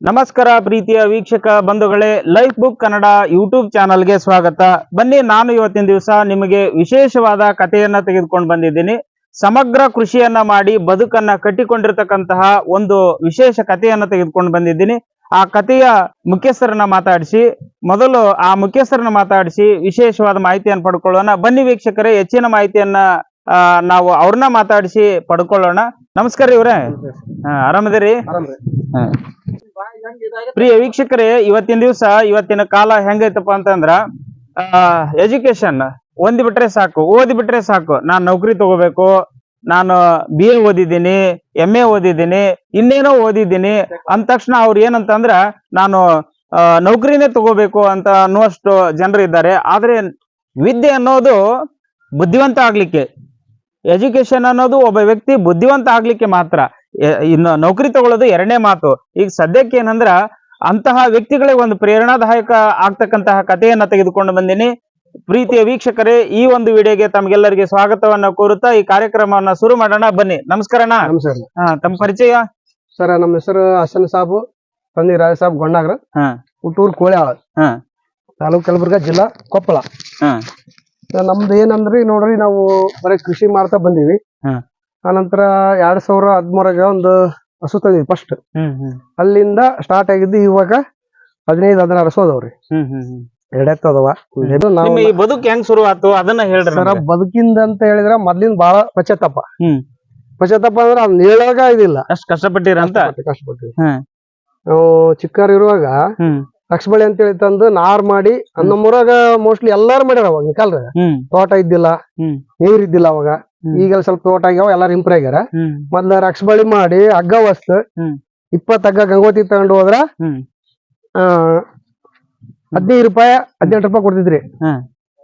ನಮಸ್ಕಾರ ಪ್ರೀತಿಯ ವೀಕ್ಷಕ ಬಂಧುಗಳೇ ಲೈಫ್ ಬುಕ್ ಕನ್ನಡ ಯೂಟ್ಯೂಬ್ ಚಾನಲ್ಗೆ ಸ್ವಾಗತ. ಬನ್ನಿ ನಾನು ಇವತ್ತಿನ ದಿವಸ ನಿಮಗೆ ವಿಶೇಷವಾದ ಕಥೆಯನ್ನ ತೆಗೆದುಕೊಂಡು ಬಂದಿದ್ದೀನಿ. ಸಮಗ್ರ ಕೃಷಿಯನ್ನ ಮಾಡಿ ಬದುಕನ್ನ ಕಟ್ಟಿಕೊಂಡಿರ್ತಕ್ಕಂತಹ ಒಂದು ವಿಶೇಷ ಕಥೆಯನ್ನ ತೆಗೆದುಕೊಂಡು ಬಂದಿದ್ದೀನಿ. ಆ ಕಥೆಯ ಮುಖ್ಯಸ್ಥರನ್ನ ಮಾತಾಡಿಸಿ ಮೊದಲು ಆ ಮುಖ್ಯಸ್ಥರನ್ನ ಮಾತಾಡಿಸಿ ವಿಶೇಷವಾದ ಮಾಹಿತಿಯನ್ನು ಪಡ್ಕೊಳ್ಳೋಣ. ಬನ್ನಿ ವೀಕ್ಷಕರೇ ಹೆಚ್ಚಿನ ಮಾಹಿತಿಯನ್ನ ನಾವು ಅವ್ರನ್ನ ಮಾತಾಡಿಸಿ ಪಡ್ಕೊಳ್ಳೋಣ. ನಮಸ್ಕಾರ ಇವ್ರೆ. ಆರಾಮದಿರಿ ಹಾ. ಪ್ರಿಯ ವೀಕ್ಷಕರೇ, ಇವತ್ತಿನ ದಿವಸ, ಇವತ್ತಿನ ಕಾಲ ಹೆಂಗೈತಪ್ಪ ಅಂತಂದ್ರ ಎಜುಕೇಶನ್ ಒಂದ್ ಬಿಟ್ರೆ ಸಾಕು, ಓದಿ ಬಿಟ್ರೆ ಸಾಕು. ನಾನ್ ನೌಕರಿ ತಗೋಬೇಕು, ನಾನು ಬಿ ಎ ಓದಿದ್ದೀನಿ ಎಂ ಎ ಓದಿದ್ದೀನಿ, ಇನ್ನೇನೋ ಓದಿದ್ದೀನಿ. ಅಂದ ತಕ್ಷಣ ಅವ್ರು ಏನಂತಂದ್ರ, ನಾನು ನೌಕರಿನೇ ತಗೋಬೇಕು ಅಂತ ಅನ್ನುವಷ್ಟು ಜನರು ಇದ್ದಾರೆ. ಆದ್ರೆ ವಿದ್ಯೆ ಅನ್ನೋದು ಬುದ್ಧಿವಂತ ಆಗ್ಲಿಕ್ಕೆ ಎಜುಕೇಶನ್ ಅನ್ನೋದು ಒಬ್ಬ ವ್ಯಕ್ತಿ ಬುದ್ಧಿವಂತ ಆಗ್ಲಿಕ್ಕೆ ಮಾತ್ರ. ಇನ್ನು ನೌಕರಿ ತಗೊಳ್ಳೋದು ಎರಡನೇ ಮಾತು. ಈಗ ಸದ್ಯಕ್ಕೆ ಏನಂದ್ರ ಅಂತಹ ವ್ಯಕ್ತಿಗಳಿಗೆ ಒಂದು ಪ್ರೇರಣಾದಾಯಕ ಆಗ್ತಕ್ಕಂತಹ ಕಥೆಯನ್ನ ತೆಗೆದುಕೊಂಡು ಬಂದಿನಿ. ಪ್ರೀತಿಯ ವೀಕ್ಷಕರೇ ಈ ಒಂದು ವಿಡಿಯೋಗೆ ತಮ್ಗೆಲ್ಲರಿಗೆ ಸ್ವಾಗತವನ್ನ ಕೋರುತ್ತಾ ಈ ಕಾರ್ಯಕ್ರಮವನ್ನ ಶುರು ಮಾಡೋಣ. ಬನ್ನಿ. ನಮಸ್ಕಾರ ಅಣ್ಣ. ನಮಸ್ಕಾರ. ಹಾ, ತಮ್ಮ ಪರಿಚಯ? ಸರ್ ನಮ್ಮ ಹೆಸರು ಹಸನ್ ಸಾಬು ತಂದೆ ರಾಜ ಸಾಬ್ ಗೊಂಡಾಗ್ರ. ಹಾ. ಹುಟ್ಟೂರು ಹಾ. ತಾಲೂಕ್ ಕಲಬುರ್ಗ ಜಿಲ್ಲಾ ಕೊಪ್ಪಳ. ನಮ್ದು ಏನಂದ್ರಿ ನೋಡ್ರಿ ನಾವು ಬರೀ ಕೃಷಿ ಮಾಡ್ತಾ ಬಂದೀವಿ. ಆನಂತರ ಎರಡ್ ಸಾವಿರ ಹದಿಮೂರಾಗ ಒಂದು ಹಸು ತಂದಿದ್ವಿ ಫಸ್ಟ್ ಅಲ್ಲಿಂದ ಸ್ಟಾರ್ಟ್ ಆಗಿದ್ದು ಇವಾಗ ಹದಿನೈದು ಹದಿನಾರು ಹಸು ಅದಾವ್ರಿ. ಈ ಬದುಕು ಹೆಂಗ್ ಶುರು ಆತು? ಅದನ್ನ ಹೇಳ್ರಿ ಸರ ನಮ್ಗೆ. ಬದುಕಿಂದ ಅಂತ ಹೇಳಿದ್ರ ಮೊದ್ಲಿಂದ ಬಹಳ ಪಶ್ಚಾತ್ತಾಪ. ಪಶ್ಚಾತ್ತಾಪ ಅಂದ್ರೆ ಅದನ್ನ ಹೇಳಾಗ ಇದಿಲ್ಲ. ಅಷ್ಟು ಕಷ್ಟಪಟ್ಟಿರ ಅಂತ? ಕಷ್ಟಪಟ್ಟಿವಿ. ನಾವು ಚಿಕ್ಕರ್ ಇರುವಾಗ ಲಕ್ಷ್ಮಳಿ ಅಂತ ಹೇಳಿ ತಂದು ನಾರ್ ಮಾಡಿ ನಮ್ಮೂರಾಗ ಮೋಸ್ಟ್ಲಿ ಎಲ್ಲಾರು ಮಾಡ್ಯಾರ ಅವಾಗ ಕಾಲ ಹ್ಮ್. ತೋಟ ಇದ್ದಿಲ್ಲ. ನೀರ್ ಇದ್ದಿಲ್ಲ ಅವಾಗ. ಹ್ಮ್. ಈಗ ಸ್ವಲ್ಪ ತೋಟ ಆಗ್ಯಾವ ಎಲ್ಲಾರು ಇಂಪ್ರೂವ್ ಆಗ್ಯಾರ. ಮೊದ್ಲ ರಕ್ಷ ಬಳಿ ಮಾಡಿ ಹಗ್ಗ ವಸ್ತು. ಇಪ್ಪತ್ ಹಗ್ಗ ಗಂಗೋತಿ ತಗೊಂಡು ಹೋದ್ರ ಹದಿನೈದು ರೂಪಾಯಿ ಹದಿನೆಂಟು ರೂಪಾಯಿ ಕೊಡ್ತಿದ್ರಿ.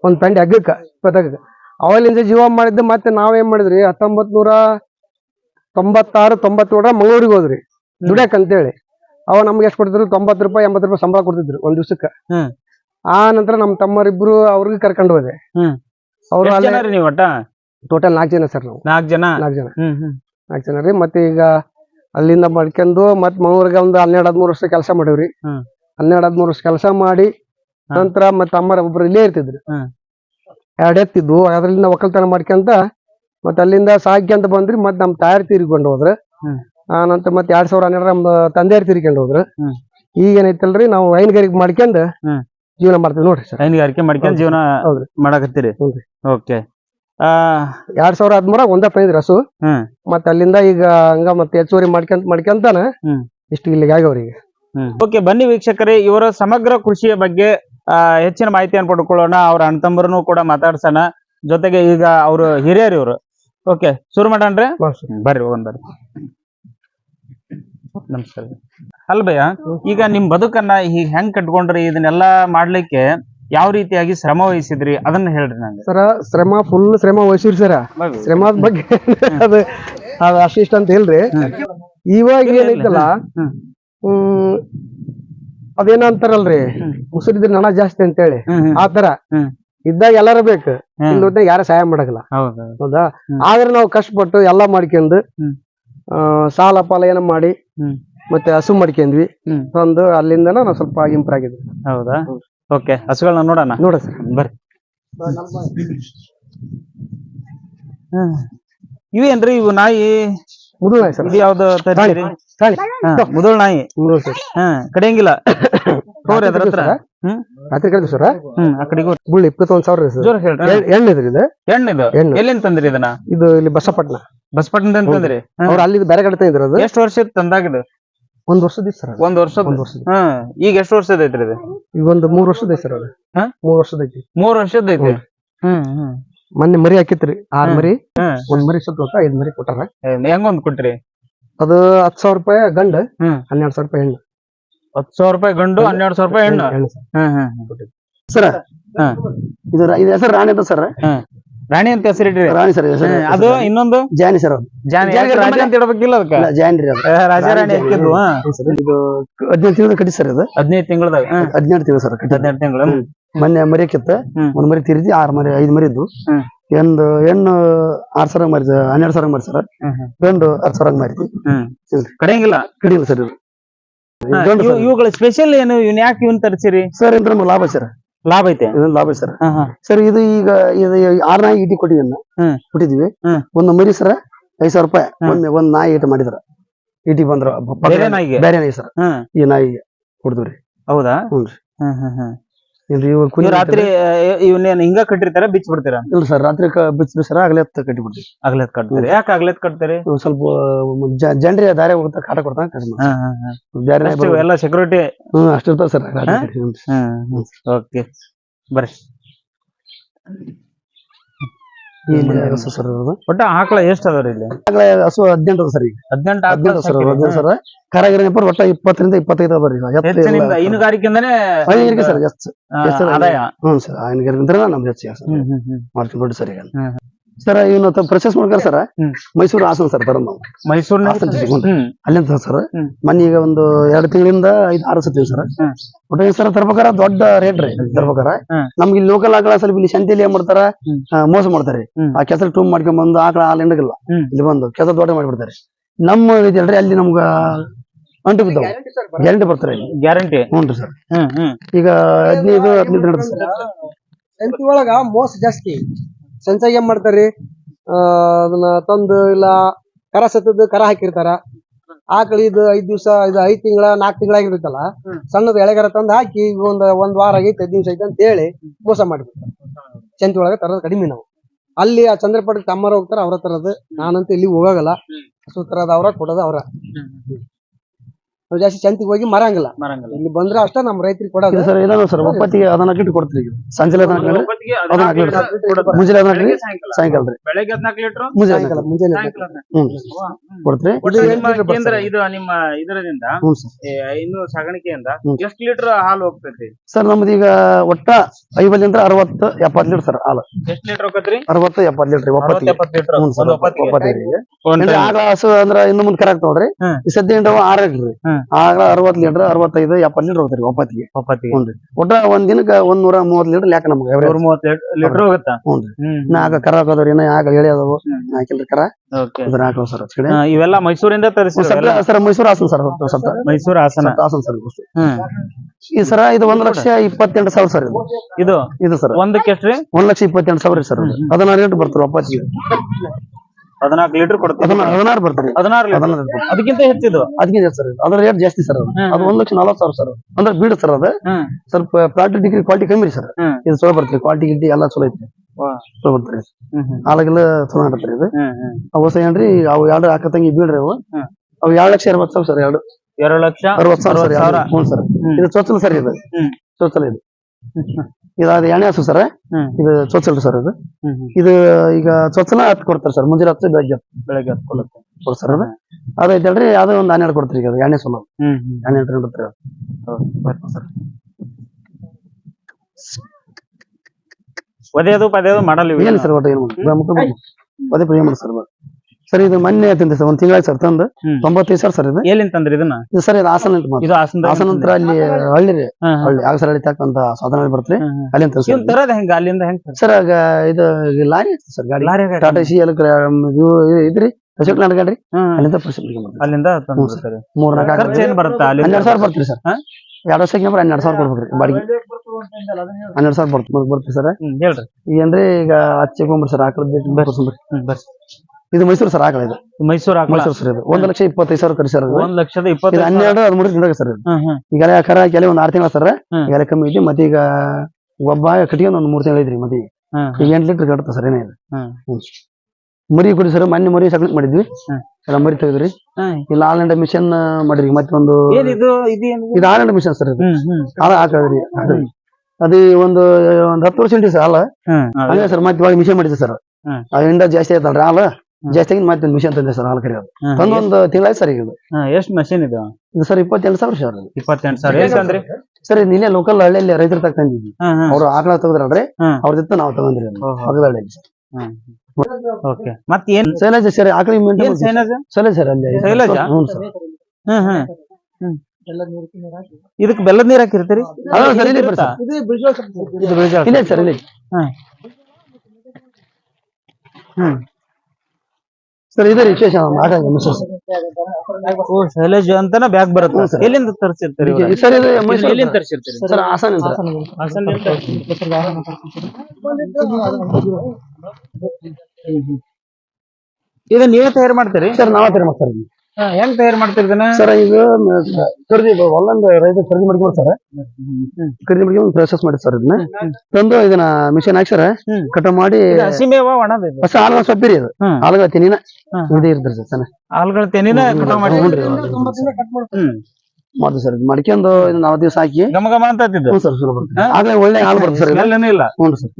ಒಂದ್ ತಂಡಿ ಹಗ್ಗಕ್ಕ ಇಪ್ಪತ್ ಹಗ್ಗಕ್ಕ. ಅವಲಿಂದ ಜೀವ ಮಾಡಿದ್ದು ಮತ್ತೆ ನಾವೇನ್ ಮಾಡಿದ್ರಿ? ಹತ್ತೊಂಬತ್ ನೂರ ತೊಂಬತ್ತಾರು ತೊಂಬತ್ತೇಳರ ಮಂಗಳೂರಿಗೆ ಹೋದ್ರಿ. ದುಡ್ಯಾಕಂತೇಳಿ ಅವ ನಮ್ಗೆ ಎಷ್ಟು ಕೊಡ್ತಿದ್ರು? ತೊಂಬತ್ ರೂಪಾಯಿ ಎಂಬತ್ ರೂಪಾಯಿ ಸಂಬಳ ಕೊಡ್ತಿದ್ರು ಒಂದ್ ದಿವ್ಸಕ್ಕ. ಆ ನಂತರ ನಮ್ಮ ತಮ್ಮರಿಬ್ರು ಅವ್ರಿಗೆ ಕರ್ಕೊಂಡು ಹೋದೆ. ಅವ್ರು ಅಲ್ಲೇ ಟೋಟಲ್ ನಾಲ್ಕು ಜನ ಸರ್ ನಾವು ನಾಲ್ಕು ಜನ ನಾಲ್ಕು ಜನ ಹ್ಮ್ ಹ್ಮ್ ನಾಲ್ಕು ಜನ ರೀ ಮತ್ತೆ ಈಗ ಅಲ್ಲಿಂದ ಮಾಡ್ಕೊಂಡು ಮತ್ತೆ ಮಂಗ್ಳೂರಿಗೆ ಒಂದು ಹನ್ನೆರಡು ಹದಿಮೂರು ವರ್ಷ ಕೆಲಸ ಮಾಡಿವ್ರಿ ಹ್ಮ್. ಹನ್ನೆರಡು ಹದಿಮೂರು ವರ್ಷ ಕೆಲಸ ಮಾಡಿ. ನಂತರ ಮತ್ತೆ ಅಮ್ಮರ ಒಬ್ರು ಇಲ್ಲೇ ಇರ್ತಿದ್ರು ಹ್ಮ್. ಎರಡ್ ಎತ್ತಿದ್ವು ಅದರಿಂದ ಒಕ್ಕಲ್ತನ ಮಾಡ್ಕೊಂತ ಮತ್ತೆ ಅಲ್ಲಿಂದ ಸಾಕ್ಯಂತ ಬಂದ್ರಿ ಮತ್ತೆ ನಮ್ ತಾಯಾರ್ ತೀರಿಕೊಂಡು ಹೋದ್ರ ಹ್ಮ್. ಆ ನಂತರ ಮತ್ತೆ ಎರಡ್ ಸಾವಿರ ಹನ್ನೆರಡು ನಮ್ಮ ತಂದೆಯಾರ್ ತೀರಿಕೊಂಡು ಹೋದ್ರ ಹ್ಮ್. ಈಗ ಏನೈತಲ್ರಿ ನಾವು ಹೈನುಗಾರಿಕೆ ಮಾಡ್ಕೊಂಡು ಹ್ಮ್. ಜೀವನ ಮಾಡ್ತೀವಿ ನೋಡ್ರಿ ಸರ್ ಹೈನುಗಾರಿಕೆ ಮಾಡ್ಕೊಂಡು ಜೀವನ ಹೌದ್ರಿ. ಮಾಡಕತ್ತೀರಿ. ಓಕೆ ಎರಡ್ ಸಾವಿರ ಹದಿಮೂರಾಗ ಒಂದ ತಂದಿದ್ರಿ ರಸು ಹ್ಮ್. ಮತ್ತೆ ಅಲ್ಲಿಂದ ಈಗ ಹಂಗ ಮತ್ತೆ ಹೆಚ್ಚುವರಿ ಮಾಡ್ಕೊಂತ ಮಾಡ್ಕೊಂತಾನ. ಇಷ್ಟು ಇಲ್ಲಿಗೆ ಆಗ್ಯಾವ್ರಿ ಈಗ. ಓಕೆ ಬನ್ನಿ ವೀಕ್ಷಕರೇ ಇವರ ಸಮಗ್ರ ಕೃಷಿಯ ಬಗ್ಗೆ ಆ, ಹೆಚ್ಚಿನ ಮಾಹಿತಿಯನ್ನು ಪಡ್ಕೊಳ್ಳೋಣ ಅವ್ರ ಅಣ್ಣ ಕೂಡ ಮಾತಾಡ್ಸೋಣ. ಜೊತೆಗೆ ಈಗ ಅವರು ಹಿರಿಯರು ಇವರು. ಓಕೆ ಶುರು ಮಾಡಣ್ರೆ ಬರ್ರಿ ಒಂದ್ ಬರ್ರಿ ನಮಸ್ಕಾರ. ಅಲ್ಬಯ್ಯ ಈಗ ನಿಮ್ ಬದುಕನ್ನ ಈಗ ಹೆಂಗ್ ಕಟ್ಕೊಂಡ್ರಿ? ಇದನ್ನೆಲ್ಲಾ ಮಾಡ್ಲಿಕ್ಕೆ ಯಾವ ರೀತಿಯಾಗಿ ಶ್ರಮ ವಹಿಸಿದ್ರಿ? ಅದನ್ನ ಹೇಳ್ರಿ ನಂಗೆ. ಸರ ಶ್ರಮ ಫುಲ್ ಶ್ರಮ ವಹಿಸಿರಿ ಸರ. ಶ್ರಮದ ಬಗ್ಗೆ ಅದು ಅದು ಅಷ್ಟಿಷ್ಟ ಅಂತ ಹೇಳ್ರಿ. ಇವಾಗ ಏನೈತಲ್ಲ ಹ್ಮ್. ಅದೇನಂತಾರಲ್ರಿ ಉಸಿರಿದ್ರೆ ಮುಸುರಿದ್ರೆ ನಣ ಜಾಸ್ತಿ ಅಂತೇಳಿ. ಆತರ ಇದ್ದಾಗ ಎಲ್ಲಾರು ಬೇಕು. ಇಲ್ಲಿ ಇಲ್ಲದಾಗ ಯಾರ ಸಹಾಯ ಮಾಡಕಲ್ಲ ಹೌದು. ಆದ್ರೆ ನಾವು ಕಷ್ಟಪಟ್ಟು ಎಲ್ಲಾ ಮಾಡ್ಕೊಂಡು ಆ, ಸಾಲ ಪಾಲ ಏನ ಮಾಡಿ ಮತ್ತೆ ಹಸು ಮಾಡ್ಕೊಂಡ್ವಿ. ತಂದು ಅಲ್ಲಿಂದ ನಾವು ಸ್ವಲ್ಪ ಇಂಪ್ರೂವ್ ಆಗಿದ್ವಿ. ಹೌದಾ. ಓಕೆ ಹಸುಗಳನ್ನ ನೋಡೋಣ? ನೋಡ ಸರ್. ಬರ್ರಿ. ಇವೇನ್ರಿ ಇವು ನಾಯಿ? ಮುದು ಸರ್. ಇದು ಯಾವ್ದು ತರ್ತೀರಿ ತಾಳಿ ಹಾ, ನಾಯಿ. ಮುದು ಸರ್. ಹಾ ಕಡಿಯಂಗಿಲ್ಲ. ಹೋರಿ ಅದ್ರ ಹತ್ರ? ಹ್ಮ್? ರಾತ್ರಿ ಕಳಿದ್ವಿ ಸರ್. ಹ್ಮ್ ಆ ಕಡೆಗೂ ಗುಳ್ಳಿ ಇಪ್ಪತ್ತೊಂದ್ ಸಾವಿರ ಸರ್. ಜೋರ್ ಹೇಳ್ರಿ. ಎಣ್ಣಿದ್ರಿ ಇದು. ಹೆಣ್ಣಿದು ಹೆಣ್ಣು. ಎಲ್ಲಿಂದ ತಂದ್ರಿ ಇದನ್ನ? ಇದು ಇಲ್ಲಿ ಬಸಪಟ್ನ ಬಸಪಟ್ಟಣದಿಂದ ತಂದ್ರಿ? ಅವ್ರ ಅಲ್ಲಿ ಬೇರೆ ಕಡೆ ತಂದಿದ್ರು ಅದು ಎಷ್ಟ್ ವರ್ಷದ ತಂದಾಗಿದು ಒಂದ್ ವರ್ಷದ ಸರ್ ಅದು. ಒಂದ್ ವರ್ಷ ಒಂದ್ ವರ್ಷದ. ಹ್ಮ್ ಈಗ ಎಷ್ಟು ವರ್ಷದ ಐತ್ರಿ ಇದು? ಈಗ ಒಂದ್ ಮೂರ್ ವರ್ಷದ ಐತಿ ಸರ್ ಅದು. ಹಾ? ಮೂರ್ ವರ್ಷದ ಐತಿ. ಮೂರ್ ವರ್ಷದ ಐತಿ ಹ್ಮ್. ಹ್ಮ್ ಮೊನ್ನೆ ಮರಿ ಹಾಕಿತ್ರಿ ಆರ್ ಮರಿ ಹ್ಮ್. ಒಂದ್ ಮರಿ ಸುತ್ತ ಐದ್ ಮರಿ ಕೊಟ್ಟಾರ. ಏ, ಹೆಂಗೊಂದ್ ಕೊಟ್ರಿ? ಅದು ಹತ್ ಸಾವಿರ ರೂಪಾಯಿ ಗಂಡ ಹ್ಮ್. ಹನ್ನೆರಡು ಸಾವಿರ ರೂಪಾಯಿ ಹೆಣ್ಣು. ಹತ್ ಸಾವಿರ ರೂಪಾಯಿ ಗಂಡು ಹನ್ನೆರಡ್ ಸಾವಿರ ರೂಪಾಯಿ ಹೆಣ್ಣು. ಹೆಣ್ಣು ಸರ್. ಹ್ಮ್ ಹ್ಮ್ ಸರ್ ಹಾ. ಇದು ಇದು ಹೆಸರು ರಾಣಿ ಅಂತ ಸರ್? ರಾಣಿ ಅಂತ ಹೆಸರಿಟ್ರಿ ರಾಣಿ ಸರ್ ಅದು ಇನ್ನೊಂದು? ಜಾನಿ ಸರ್ ಜಾನಿ ಅಂತ ಇಡಬೇಕಿಲ್ಲ ಅದಕ್ಕೆ? ಜಾನಿ ರೀ ಅದು. ಏ, ರಾಜ ರಾಣಿ ರಾಣಿ ಹಾಕಿದ್ವು ಸರ್. ಇದು ಹದಿನೈದು ತಿಂಗಳು ಕಟ್ಟಿ ಸರ್ ಅದು ಹದಿನೈದು ತಿಂಗಳದಾಗ ಹದಿನೆಂಟು ತಿಂಗಳು ಸರ್ ಹದಿನೆಂಟು ತಿಂಗಳು. ಮೊನ್ನೆ ಮರಿ ಕಿತ್ತ ಒಂದ್ ಮರಿ ತಿರಿದಿ ಆರ್ ಮರಿ ಐದ್ ಮರಿ ಇದ್ದು ಎಂದು ಒಂದು ಹೆಣ್ಣು ಆರ್ ಸಾವಿರ ಮರಿ ಹನ್ನೆರಡು ಸಾವಿರ ಮರಿ ಸರ್. ಗಂಡು ಹತ್ತು ಸಾವಿರ ಮಾರಿದ್ವಿ. ಕಡಿಯಿಲ್ಲ ಕಡಿಯಂಗಿಲ್ಲ? ಇದೊಂದು ಸರ್. ಇವುಗಳ ಸ್ಪೆಷಲ್ ಏನು? ಇವ್ನ ಯಾಕೆ ಇವನ್ ತರಿಸಿರಿ? ಸರ್ ಇದ್ರ ಲಾಭ ಸರ್. ಲಾಭ ಐತೆ? ಇದೊಂದು ಲಾಭ ಸರ್. ಹಾ, ಹಾ. ಸರ್ ಇದು ಈಗ ಇದು ಆರ್ನಾಯಿ ಇಟಿ ಕೊಟ್ಟಿದ್ನ ಹ್ಮ್. ಕೊಟ್ಟಿದ್ವಿ ಹ್ಮ್. ಒಂದು ಮರಿ ಸರ್ ಐದ್ ಸಾವಿರ ರೂಪಾಯಿ. ಒಮ್ಮೆ ಒಂದ್ ನಾಯಿ ಇಟ್ಟು ಮಾಡಿದ್ರ. ಇಟಿ ಬಂದ್ರ. ಬೇರೆ ನಾಯಿಗೆ? ಬೇರೆ ನಾಯಿ ಸರ್. ಈ ನಾಯಿಗೆ ಕೊಡ್ತೀವ್ರಿ. ಹೌದಾ? ಹ್ಞೂ. ಹ್ಮ್ ಹ್ಮ್ ಹ್ಮ್. ಇಲ್ರಿ ಇವ್ ಕುರಿ ಇವ್ ರಾತ್ರಿ ಇವನ್ನೇನ್ ಹಿಂಗ ಕಟ್ಟಿರ್ತಾರ ಬಿಚ್ಚ ಬಿಡ್ತೀರಾ? ಇಲ್ಲ ಸರ್ ರಾತ್ರಿ ಬಿಚ್ಚ್ರಿ ಸರ್ ಆಗಲೇ ಕಟ್ಟಿ ಬಿಡ್ತೀವಿ. ಅಗ್ಲತ್ ಕಟ್ತೀರಿ. ಯಾಕೆ ಅಗ್ಲತ್ ಕಟ್ತೀರಿ? ಇವ್ ಸ್ವಲ್ಪ ಜ- ಜನರಿ ದಾರಿ ಹೋಗ್ತಾ ಕಾಟ ಕೊಡ್ತಾನೆ ಕಡಿಮೆ. ಹಾ, ಹಾ, ಹಾ. ಬೇರೆ ಎಲ್ಲ ಸೆಕ್ಯೂರಿಟಿ ಹ್ಮ್ ಅಷ್ಟಿರ್ತಾವ ಸರ್ ಓಕೆ. ಬರ್ರಿ. ಇಲ್ಲಿ ಸರ್ ಒಟ್ಟ ಆಕಳ ಎಷ್ಟ್ ಅದಾವ್ರಿ ಇಲ್ಲಿ? ಆಕಳ ಹಸು ಹದಿನೆಂಟು ಅದ ಸರ್ ಈಗ. ಹದಿನೆಂಟು ಹದಿನೆಂಟು ಸರ್ ಹದಿನೆಂಟು ಸರ್. ಕರಾಗಿರ ಒಟ್ಟ ಇಪ್ಪತ್ತರಿಂದ ಇಪ್ಪತ್ತೈದು ಹೈನುಗಾರಿಕೆಯಿಂದನೇ ಹೈನುಗಾರಿಕೆ ಸರ್ ಎಷ್ಟು ಆದಾಯ. ಹ್ಞೂ ಸರ್ ಹೈನುಗಾರಿಕೆ ನಮ್ದು ಹೆಚ್ಚಿಗೆ ಸರ್. ಮಾಡ್ತೀವಿ ನೋಡಿ ಸರ್ ಈಗ. ಸರ್ ಇವನು ಪ್ರೊಸೆಸ್ ಮಾಡ್ಕಾರ ಸರ್. ಮೈಸೂರು ಹಾಸನ ಸರ್ ಬರೋದು ನಾವು. ಮೈಸೂರಿನ ಅಲ್ಲಿಂದ ಸರ್. ಮೊನ್ನೆ ಈಗ ಒಂದು ಎರಡು ತಿಂಗಳಿಂದ ಐದು ಆರು ಸತ್ತೀವಿ ಸರ್. ಒಟ್ಟು ಸರ್ ತರ್ಬೇಕಾರ ದೊಡ್ಡ ರೇಟ್ ರೀ ತರ್ಬೇಕಾರ. ನಮ್ಗೆ ಇಲ್ಲಿ ಲೋಕಲ್ ಆಕಳ ಸ್ವಲ್ಪ ಇಲ್ಲಿ ಶಾಂತಿಯಲ್ಲಿ ಏನ್ ಮಾಡ್ತಾರ ಮೋಸ ಮಾಡ್ತಾರೆ ಆ ಕೆಸರು ಟೂಮ್ ಮಾಡ್ಕೊಂಡ್ ಬಂದು ಆಕಳ ಹಾಲು ಹಿಂಡಗಿಲ್ಲ. ಇಲ್ಲಿ ಬಂದು ಕೆಸರು ದೊಡ್ಡ ಮಾಡಿಬಿಡ್ತಾರೆ ನಮ್ಮ ಇದಲ್ರಿ ಅಲ್ಲಿ ನಮ್ಗ ಅಂಟು ಬಿದ್ದಾವ. ಗ್ಯಾರಂಟಿ ಬರ್ತಾರೆ ಗ್ಯಾರಂಟಿ ಹ್ಞೂ ಸರ್. ಈಗ ಹದಿನೈದು ಹದಿನೈದು ನಡೆದ ಸರ್. ಮೋಸ ಜಾಸ್ತಿ. ಸಂಚಾಗ ಏನ್ ಮಾಡ್ತಾರಿ. ಆ, ಅದನ್ನ ತಂದು ಇಲ್ಲ ಕರ ಸತ್ತದ ಕರ ಹಾಕಿರ್ತಾರ. ಇದು ಐದ್ ದಿವ್ಸ ಇದು ಐದ್ ತಿಂಗಳ ನಾಕ್ ತಿಂಗಳ ಆಗಿರ್ತೈತಲ್ಲ ಸಣ್ಣದ ಎಳೆಗರ ತಂದು ಹಾಕಿ ಒಂದ್ ಒಂದ್ ವಾರ ಆಗೈತಿ ಐದ್ ದಿವ್ಸ ಐತೆ ಅಂತ ಹೇಳಿ ಮೋಸ ಮಾಡಿಬಿಡ್ತಾರೆ ಚಂತಿ ಒಳಗ ತರೋದು ಕಡಿಮೆ ನಾವು. ಅಲ್ಲಿ ಆ ಚಂದ್ರಪಟ್ಟಕ್ಕೆ ತಮ್ಮರ ಹೋಗ್ತಾರ ಅವ್ರ ತರದು ನಾನಂತೂ ಇಲ್ಲಿ ಹೋಗಲ್ಲ. ಹಸು ತರದ ಅವ್ರ ಕೊಡೋದು ಅವ್ರ. ನಾವು ಜಾಸ್ತಿ ಸಂತಿಗೆ ಹೋಗಿ ಮರಂಗಿಲ್ಲ. ಮರಂಗಿಲ್ಲ. ಇಲ್ಲಿ ಬಂದ್ರೆ ಅಷ್ಟ ನಮ್ ರೈತರಿಗೆ ಕೊಡೋದು ಸರ್ ಏನೋ ಸರ್ ಒಪ್ಪತ್ತಿಗೆ ಅದನ್ನ ಹಾಕಿಟ್ಟು ಕೊಡ್ತೀರಿ ಈಗ. ಸಂಜೆ ಅದನ್ನ ಅದನ್ನ ಮುಂಜಾನೆ ಅದನ್ನ ಸಾಯಂಕಾಲ. ರೀ. ಬೆಳಗ್ಗೆ ಹದಿನಾಲ್ಕು ಲೀಟರ್? ಮುಂಜಾನೆ ಕೊಡ್ತೀರಿ? ನಿಮ್ಮ ಕೇಂದ್ರ ಇದು ನಿಮ್ಮ ಇದರಿಂದ ಇನ್ನು ಸಾಗಾಣಿಕೆಯಿಂದ. ಎಷ್ಟು ಲೀಟರ್ ಹಾಲು ಹೋಗ್ತೈತಿ ಸರ್ ನಮ್ದು ಈಗ ಒಟ್ಟ ಐವತ್ತರಿಂದ ಅರವತ್ತು ಎಪ್ಪತ್ತು ಲೀಟರ್ ಸರ್ ಹಾಲು. ಎಷ್ಟು ಲೀಟರ್ ಹೋಗತ್ರಿ ಅರವತ್ತು ಎಪ್ಪತ್ತು ಲೀಟರ್ ಒಪ್ಪತ್ತಿಗೆ. ಎಪ್ಪತ್ತು ಲೀಟರ್. ಒಂದ್ ಅಂದ್ರೆ ಹಸು ಅಂದ್ರ ಇನ್ನು ಮುಂದೆ ಕರೆಕ್ಟ್ ನೋಡ್ರಿ. ಈ ಸದ್ಯ ಹಿಂಡವ ಆರ್ ಲೀಟರ್. ಹ್ಮ್. ಆಗ ಅರವತ್ ಲೀಟರ್ ಅರವತ್ತೈದು ಎಪ್ಪತ್ ಲೀಟರ್ ಹೋಗ್ತಾರೆ ಒಪ್ಪತ್ತಿಗೆ ಒಪ್ಪತ್ತಿಗೆ ಹ್ಞೂ ಒಟ್ಟ ಒಂದ್ ದಿನಕ್ಕ ಒಂದ್ ನೂರ ಮೂವತ್ ಲೀಟರ್ ಲ್ಯಾಕ ನಮ್ಗೆ ನೂರ ಲೀಟರ್ ಹೋಗುತ್ತಾ? ಹ್ಞೂ ಆಗ ಕರ ಹಾಕೋದ್ರಿ ಇನ್ನ ಆಗ ಅದಾವು. ಹಾಕಿಲ್ರಿ ಕರ. ಓಕೆ. ಅದ್ರ ಹಾಕೋ ಸರ್ ಕಡೆ. ಇವೆಲ್ಲ ಮೈಸೂರಿಂದ ತರಿಸಿ sir sir Mysuru Hassan sir ಸ್ವಲ್ಪ. ಮೈಸೂರು ಹಾಸನ? ಹಾಸನ ಸರ್ ಈ ಸರ ಇದು ಒಂದ್ ಲಕ್ಷ ಇಪ್ಪತ್ತೆಂಟು ಸಾವಿರ ಸರ್ ಇದು. ಇದು? ಇದು ಸರ್. ಒಂದಕ್ಕೆ ಎಷ್ಟ್ರಿ ಒಂದ್ ಲಕ್ಷ ಇಪ್ಪತ್ತೆಂಟು ಸಾವಿರ ಸರ್ ಹದಿನಾರು ರೇಟ್ ಬರ್ತಾರೆ ಒಪ್ಪತ್ತಿಗೆ ಹದಿನಾಲ್ಕು ಲೀಟರ್ ಕೊಡ್ತೀವಿ. ಅದನ್ನ ಹದಿನಾರು ಬರ್ತಾರೆ ಹದಿನಾರು ಲೀಟರ್ ಅದಕ್ಕಿಂತ ಹೆಚ್ಚಿದ್ರು ಅದಕ್ಕಿಂತ ಹೆಚ್ಚಿದು ಅದಕ್ಕೆ ಸರ್ ಅದ್ರ ರೇಟ್ ಜಾಸ್ತಿ ಸರ್ ಅದು. ಒಂದ್ ಲಕ್ಷ ನಲವತ್ತು ಸಾವಿರ ಸರ್ ಅಂದ್ರೆ ಬೀಡ್ ಸರ್ ಅದು. ಸ್ವಲ್ಪ ಪ್ಲಾಟ್ ಡಿಗ್ರಿ ಕ್ವಾಲಿಟಿ ಕಮ್ಮಿ ರೀ ಸರ್. ಇದು ಚಲೋ ಬರ್ತದೆ. ಕ್ವಾಲಿಟಿ ಗಿಟ್ಟಿ ಎಲ್ಲ ಚಲೋ ಐತಿ. ಚಲೋ ಬರ್ತದೆ. ಹಾಲಾಗೆಲ್ಲ ಚಲೋ ನಡತ್ರಿ ಇದು. ಹೊಸ ಏನ್ರಿ ಅವು ಎರಡು ಹಾಕತಂಗಿ ಬೀಳ್ರಿ ಅವು. ಅವು ಎರಡು ಲಕ್ಷ ಅರವತ್ತು ಸಾವಿರ ಸರ್ ಎರಡು. ಎರಡು ಲಕ್ಷ ಅರವತ್ತು ಸಾವಿರ ಸರ್ ಹ್ಞೂ ಸರ್. ಇದು ಚೊಚ್ಚಲು ಸರ್ ಇದು. ಚೊಚ್ಚಲು ಇದು. ಇದಾದ ಎಣ್ಣೆ ಹಸು ಸರ್. ಇದು ಚೊಚ್ಚಲು ಸರ್ ಇದು ಇದು ಈಗ ಚೊಚ್ಚಲ ಹತ್ತು ಕೊಡ್ತಾರೆ ಸರ್. ಮುಂಜಾನೆ ಹತ್ತು ಬೆಳಗ್ಗೆ ಹತ್ತು ಬೆಳಗ್ಗೆ ಹತ್ತು ಕೊಡುತ್ತೆ ಕೊಡ್ತಾರೆ ಅದು. ಐತಲ್ರಿ ಅದು ಒಂದು ಹನ್ನೆರಡು ಕೊಡ್ತೀರಿ ಈಗ ಅದು ಎಣ್ಣೆ ಹ್ಮ್ ಹನ್ನೆರಡು ಕೊಡ್ತೀರಿ ಅದು. ಹೌದು. ಸರ್. ಒದೆಯೋದು ಪದೆಯೋದು ಮಾಡಲ್ಲ ಏನು ಸರ್ ಒಟ್ಟು ಏನು ಪದೇ ಪ್ರಿಯ ಮಾಡಿ ಸರ್ ಸರ್ ಇದು ಮೊನ್ನೆ ತಿಂದ ಸರ್ ಒಂದ್ ತಿಂಗಳ ಸರ್ ತಂದು. ತೊಂಬತ್ತೈದು ಸಾವಿರ ಸರ್ ಇದು. ಎಲ್ಲಿಂದ ತಂದ್ರಿ ಇದನ್ನ? ಇದು ಸರ್ ಇದು ಹಾಸನ ಅಂತ ಇದು ಹಾಸನ ನಂತರ ಅಲ್ಲಿ ಹಳ್ಳಿ ರೀ. ಹಳ್ಳಿ. ಆಗ ಸರ್ ಹಳ್ಳಿ ತಕ್ಕಂತ ಸಾಧನ ಬರ್ತೀರಿ. ಬರುತ್ತೆ. ಅಲ್ಲಿ ಅಂತ ಇವ್ನ್ ತರೋದ್ ಹೆಂಗ? ಅಲ್ಲಿಂದ ಹೆಂಗ್? ಸರ್? ಆಗ ಇದು ಲಾರಿ ಐತಿ ಸರ್ ಗಾಡಿ. ಲಾರಿ. ಟಾಟಾ ಸಿ ಇದ್ರಿ ಅಶೋಕ್ ನಾಡ್ ಗಾಡಿ ಹ್ಮ್ ಹ್ಮ್. ಅಲ್ಲಿಂದ ಅಲ್ಲಿಂದ ತಂದು ಸರ್. ಬಿಡ್ತಾರೆ. ಮೂರ್ ನಾಲ್ಕು ಖರ್ಚು ಏನ್ ಬರುತ್ತಾ ಅಲ್ಲಿ ಹನ್ನೆರಡು ಸಾವಿರ ಬರ್ತೀರಿ ಸರ್. ಹಾ? ಎರಡು ವರ್ಷಕ್ಕೆ ನಂಬರ್ ಹನ್ನೆರಡು ಸಾವಿರ ಕೊಡ್ಬೇಕ್ರಿ ಬಾಡಿಗೆ. ಹನ್ನೆರಡು ಸಾವಿರ ಬರ್ತೀವಿ ಬರ್ತೀವಿ ಸರ್. ಹೇಳ್ರಿ. ಅಂದ್ರೆ ಈಗ ಹಚ್ಚಿಕೊಂಬ್ರಿ ಸರ್ ಆಕಳದ್ದು ಹ್ಮ್ ಬರ್ರಿ. ಇದು ಮೈಸೂರು ಸರ್ ಆಗಲ್ಲ ಇದು. ಮೈಸೂರು ಮೈಸೂರು ಸರ್ ಇದು. ಒಂದ್ ಲಕ್ಷ ಇಪ್ಪತ್ತೈದು ಸಾವಿರ ಕರಿ ಸರ್ ಒಂದ್ ಲಕ್ಷದ ಇದು ಇಪ್ಪತ್ತು ಹನ್ನೆರಡು ಹದಿಮೂರು ತಿಂಗಳಿಗೆ ಸರ್ ಇದು. ಈಗ ಈಗಲೇ ಕರ ಕೆಲೆ ಒಂದ್ ಆರು ತಿಂಗಳ ಸರ್. ಈಗ ಈಗಲೇ ಕಮ್ಮಿ ಐತಿ ಮತ್ತೆ ಈಗ ಒಬ್ಬ ಕಟ್ಟಿಗೆ ಒಂದ್ ಮೂರ್ ತಿಂಗಳ ಐತ್ರಿ ಮತ್ತೆ ಹ್ಮ್ ಈಗ ಎಂಟು ಲೀಟರ್ ಕಟ್ಟ ಸರ್ ಏನೇ ಇದು. ಹ್ಮ್. ಮರಿ ಕೊಡಿ ಸರ್. ಮೊನ್ನೆ ಮರಿ ಸಬ್ಮಿಟ್ ಮಾಡಿದ್ವಿ. ಹ್ಮ್. ಎಲ್ಲ ಮರಿ ತೆಗೆದ್ರಿ. ಇಲ್ಲ ಆನ್ಲೈನ್ ಮಿಷನ್ ಮಾಡಿದ್ರಿ ಮತ್ತೊಂದು ಏನಿದು ಇದೇನು ಇದು ಆನ್ಲೈನ್ ಮಿಷನ್ ಸರ್ ಇದು. ಹ್ಮ್ ಹಾಕದ್ರಿ. ಅದು. ಒಂದು ಒಂದ್ ಹತ್ತು ವರ್ಷ ಉಂಟಿ ಸರ್ ಹಾಲ ಹಂಗೆ ಸರ್ ಮತ್ತೆ ಇವಾಗ ಮಿಷನ್ ಮಾಡಿದ್ವಿ ಸರ್. ಹ್ಮ್. ಅದ್ರಿಂದ ಜಾಸ್ತಿ ಆಯ್ತಲ್ರಿ ಹಾಲು. ಜಾಸ್ತಿ ಮತ್ತೆ ಮಿಷನ್ ತಂದೆ ಸರ್ ಹಾಲು ಕರಿಯೋದು. ಹ್ಮ್. ತಂದು ಒಂದು ತಿಂಗಳಾಯ್ತು ಸರ್ ಈಗ ಇದು. ಹ್ಮ್, ಎಷ್ಟ್ ಮಷೀನ್ ಇದು? ಇದು ಸರ್ ಇಪ್ಪತ್ತೆಂಟು ಸಾವಿರ ಸರ್. ಇಪ್ಪತ್ತೆಂಟು ಸಾವಿರ. ಸರ್ ನಿನ್ನೆ ಲೋಕಲ್ ಹಳ್ಳಿಯಲ್ಲಿ ರೈತರ ತಗೊಂಡಿದ್ವಿ ಹ್ಮ್ ಹ್ಮ್ ಅವ್ರು ಆಕಳ ತೆಗೆದ್ರಲ್ರಿ ಹ್ಮ್. ಅವ್ರದಿತ್ತು ನಾವು ತಗೊಂಡ್ರಿ ಓಹೋ. ಸರ್. ಓಕೆ. ಮತ್ತೆ ಏನ್? ಶೈಲಜ ಸರ್ ಆಕಳ ಮೇಂಟೈನ್ ಶೈಲಜ? ಸರ್ ಅಲ್ಲಿ. ಶೈಲಜ? ಹ್ಞೂ ಸರ್. ಹ್ಮ್ ಹ್ಮ್. ಇದಕ್ಕೆ ಇದಕ್ ಬೆಲ್ಲದ ನೀರ್ ಹಾಕಿರ್ತೀರಿ? ಸರ್ ಇಲ್ಲಿ ಇದು ಇಲ್ಲೇ ಇಲ್ಲಿ. ಹ್ಮ್ ಹ್ಮ್. ಸರ್ ಇದೇ ವಿಶೇಷ ಆಗಂಗ ಮಿಸ್ಸಸ್ ಓ ಶೈಲೇಶ್ ಅಂತಾನೆ ಬ್ಯಾಗ್ ಬರುತ್ತೆ? ಎಲ್ಲಿಂದ ತರಿಸಿರ್ತೀರಿ? ಸರ್ ಇದು ಎಲ್ಲಿಂದ ತರಿಸಿರ್ತೀರಿ? ಸರ್ ಹಾಸನ ಹಾಸನ ಇದನ್ನ ನೀವೇ ತಯಾರು ಮಾಡ್ತೀರಿ? ಸರ್ ನಾವೇ ತಯಾರು ಮಾಡ್ತಾರೆ ಹೆಂಗ್ ತಯಾರು ಮಾಡ್ತೀರಿ ಇದನ್ನ? ಸರ್ ಇದು ಖರೀದಿ ಹೊಲ್ಲಂದ ರೈತ ಖರೀದಿ ಮಾಡ್ಕೊಂಡು ಸರ್ ಖರೀದಿ ಮಾಡ್ಕೊಂಡು ಪ್ರೋಸೆಸ್ ಮಾಡಿ ಸರ್ ಇದನ್ನ. ತಂದು ಇದನ್ನ ಮಿಷನ್ ಹಾಕಿ ಸರ್ ಕಟ್ ಮಾಡಿ ಹಸಿಮೇವ ಒಣದ ಹೊಸ ಆಲ್ಗ ಸೊಪ್ಪಿರಿ ಇದು ಆಲ್ಗಳ ಹ್ಮ್. ಇದೇ ಇರ್ತದೆ ಸರ್ ಚೆನ್ನಾಗಿ ಆಲ್ಗಳ ತೆನಿನ ಕಟಾವ್ ಮಾಡಿ ಮಾಡ್ತೀವಿ ಸರ್ ಇದು. ಮಾಡ್ಕೊಂಡು ಇದು ನಾಲ್ಕು ದಿವಸ ಹಾಕಿ ಗಮ ಗಮ ಅಂತ ಹ್ಞೂ ಸರ್ ಚಲೋ ಬರ್ತದೆ ಆಗ್ಲೇ ಒಳ್ಳೆ ಹಾಲು ಬರ್ತದೆ ಸರ್ ಇಲ್ಲ. ಹ್ಞೂ ಸರ್.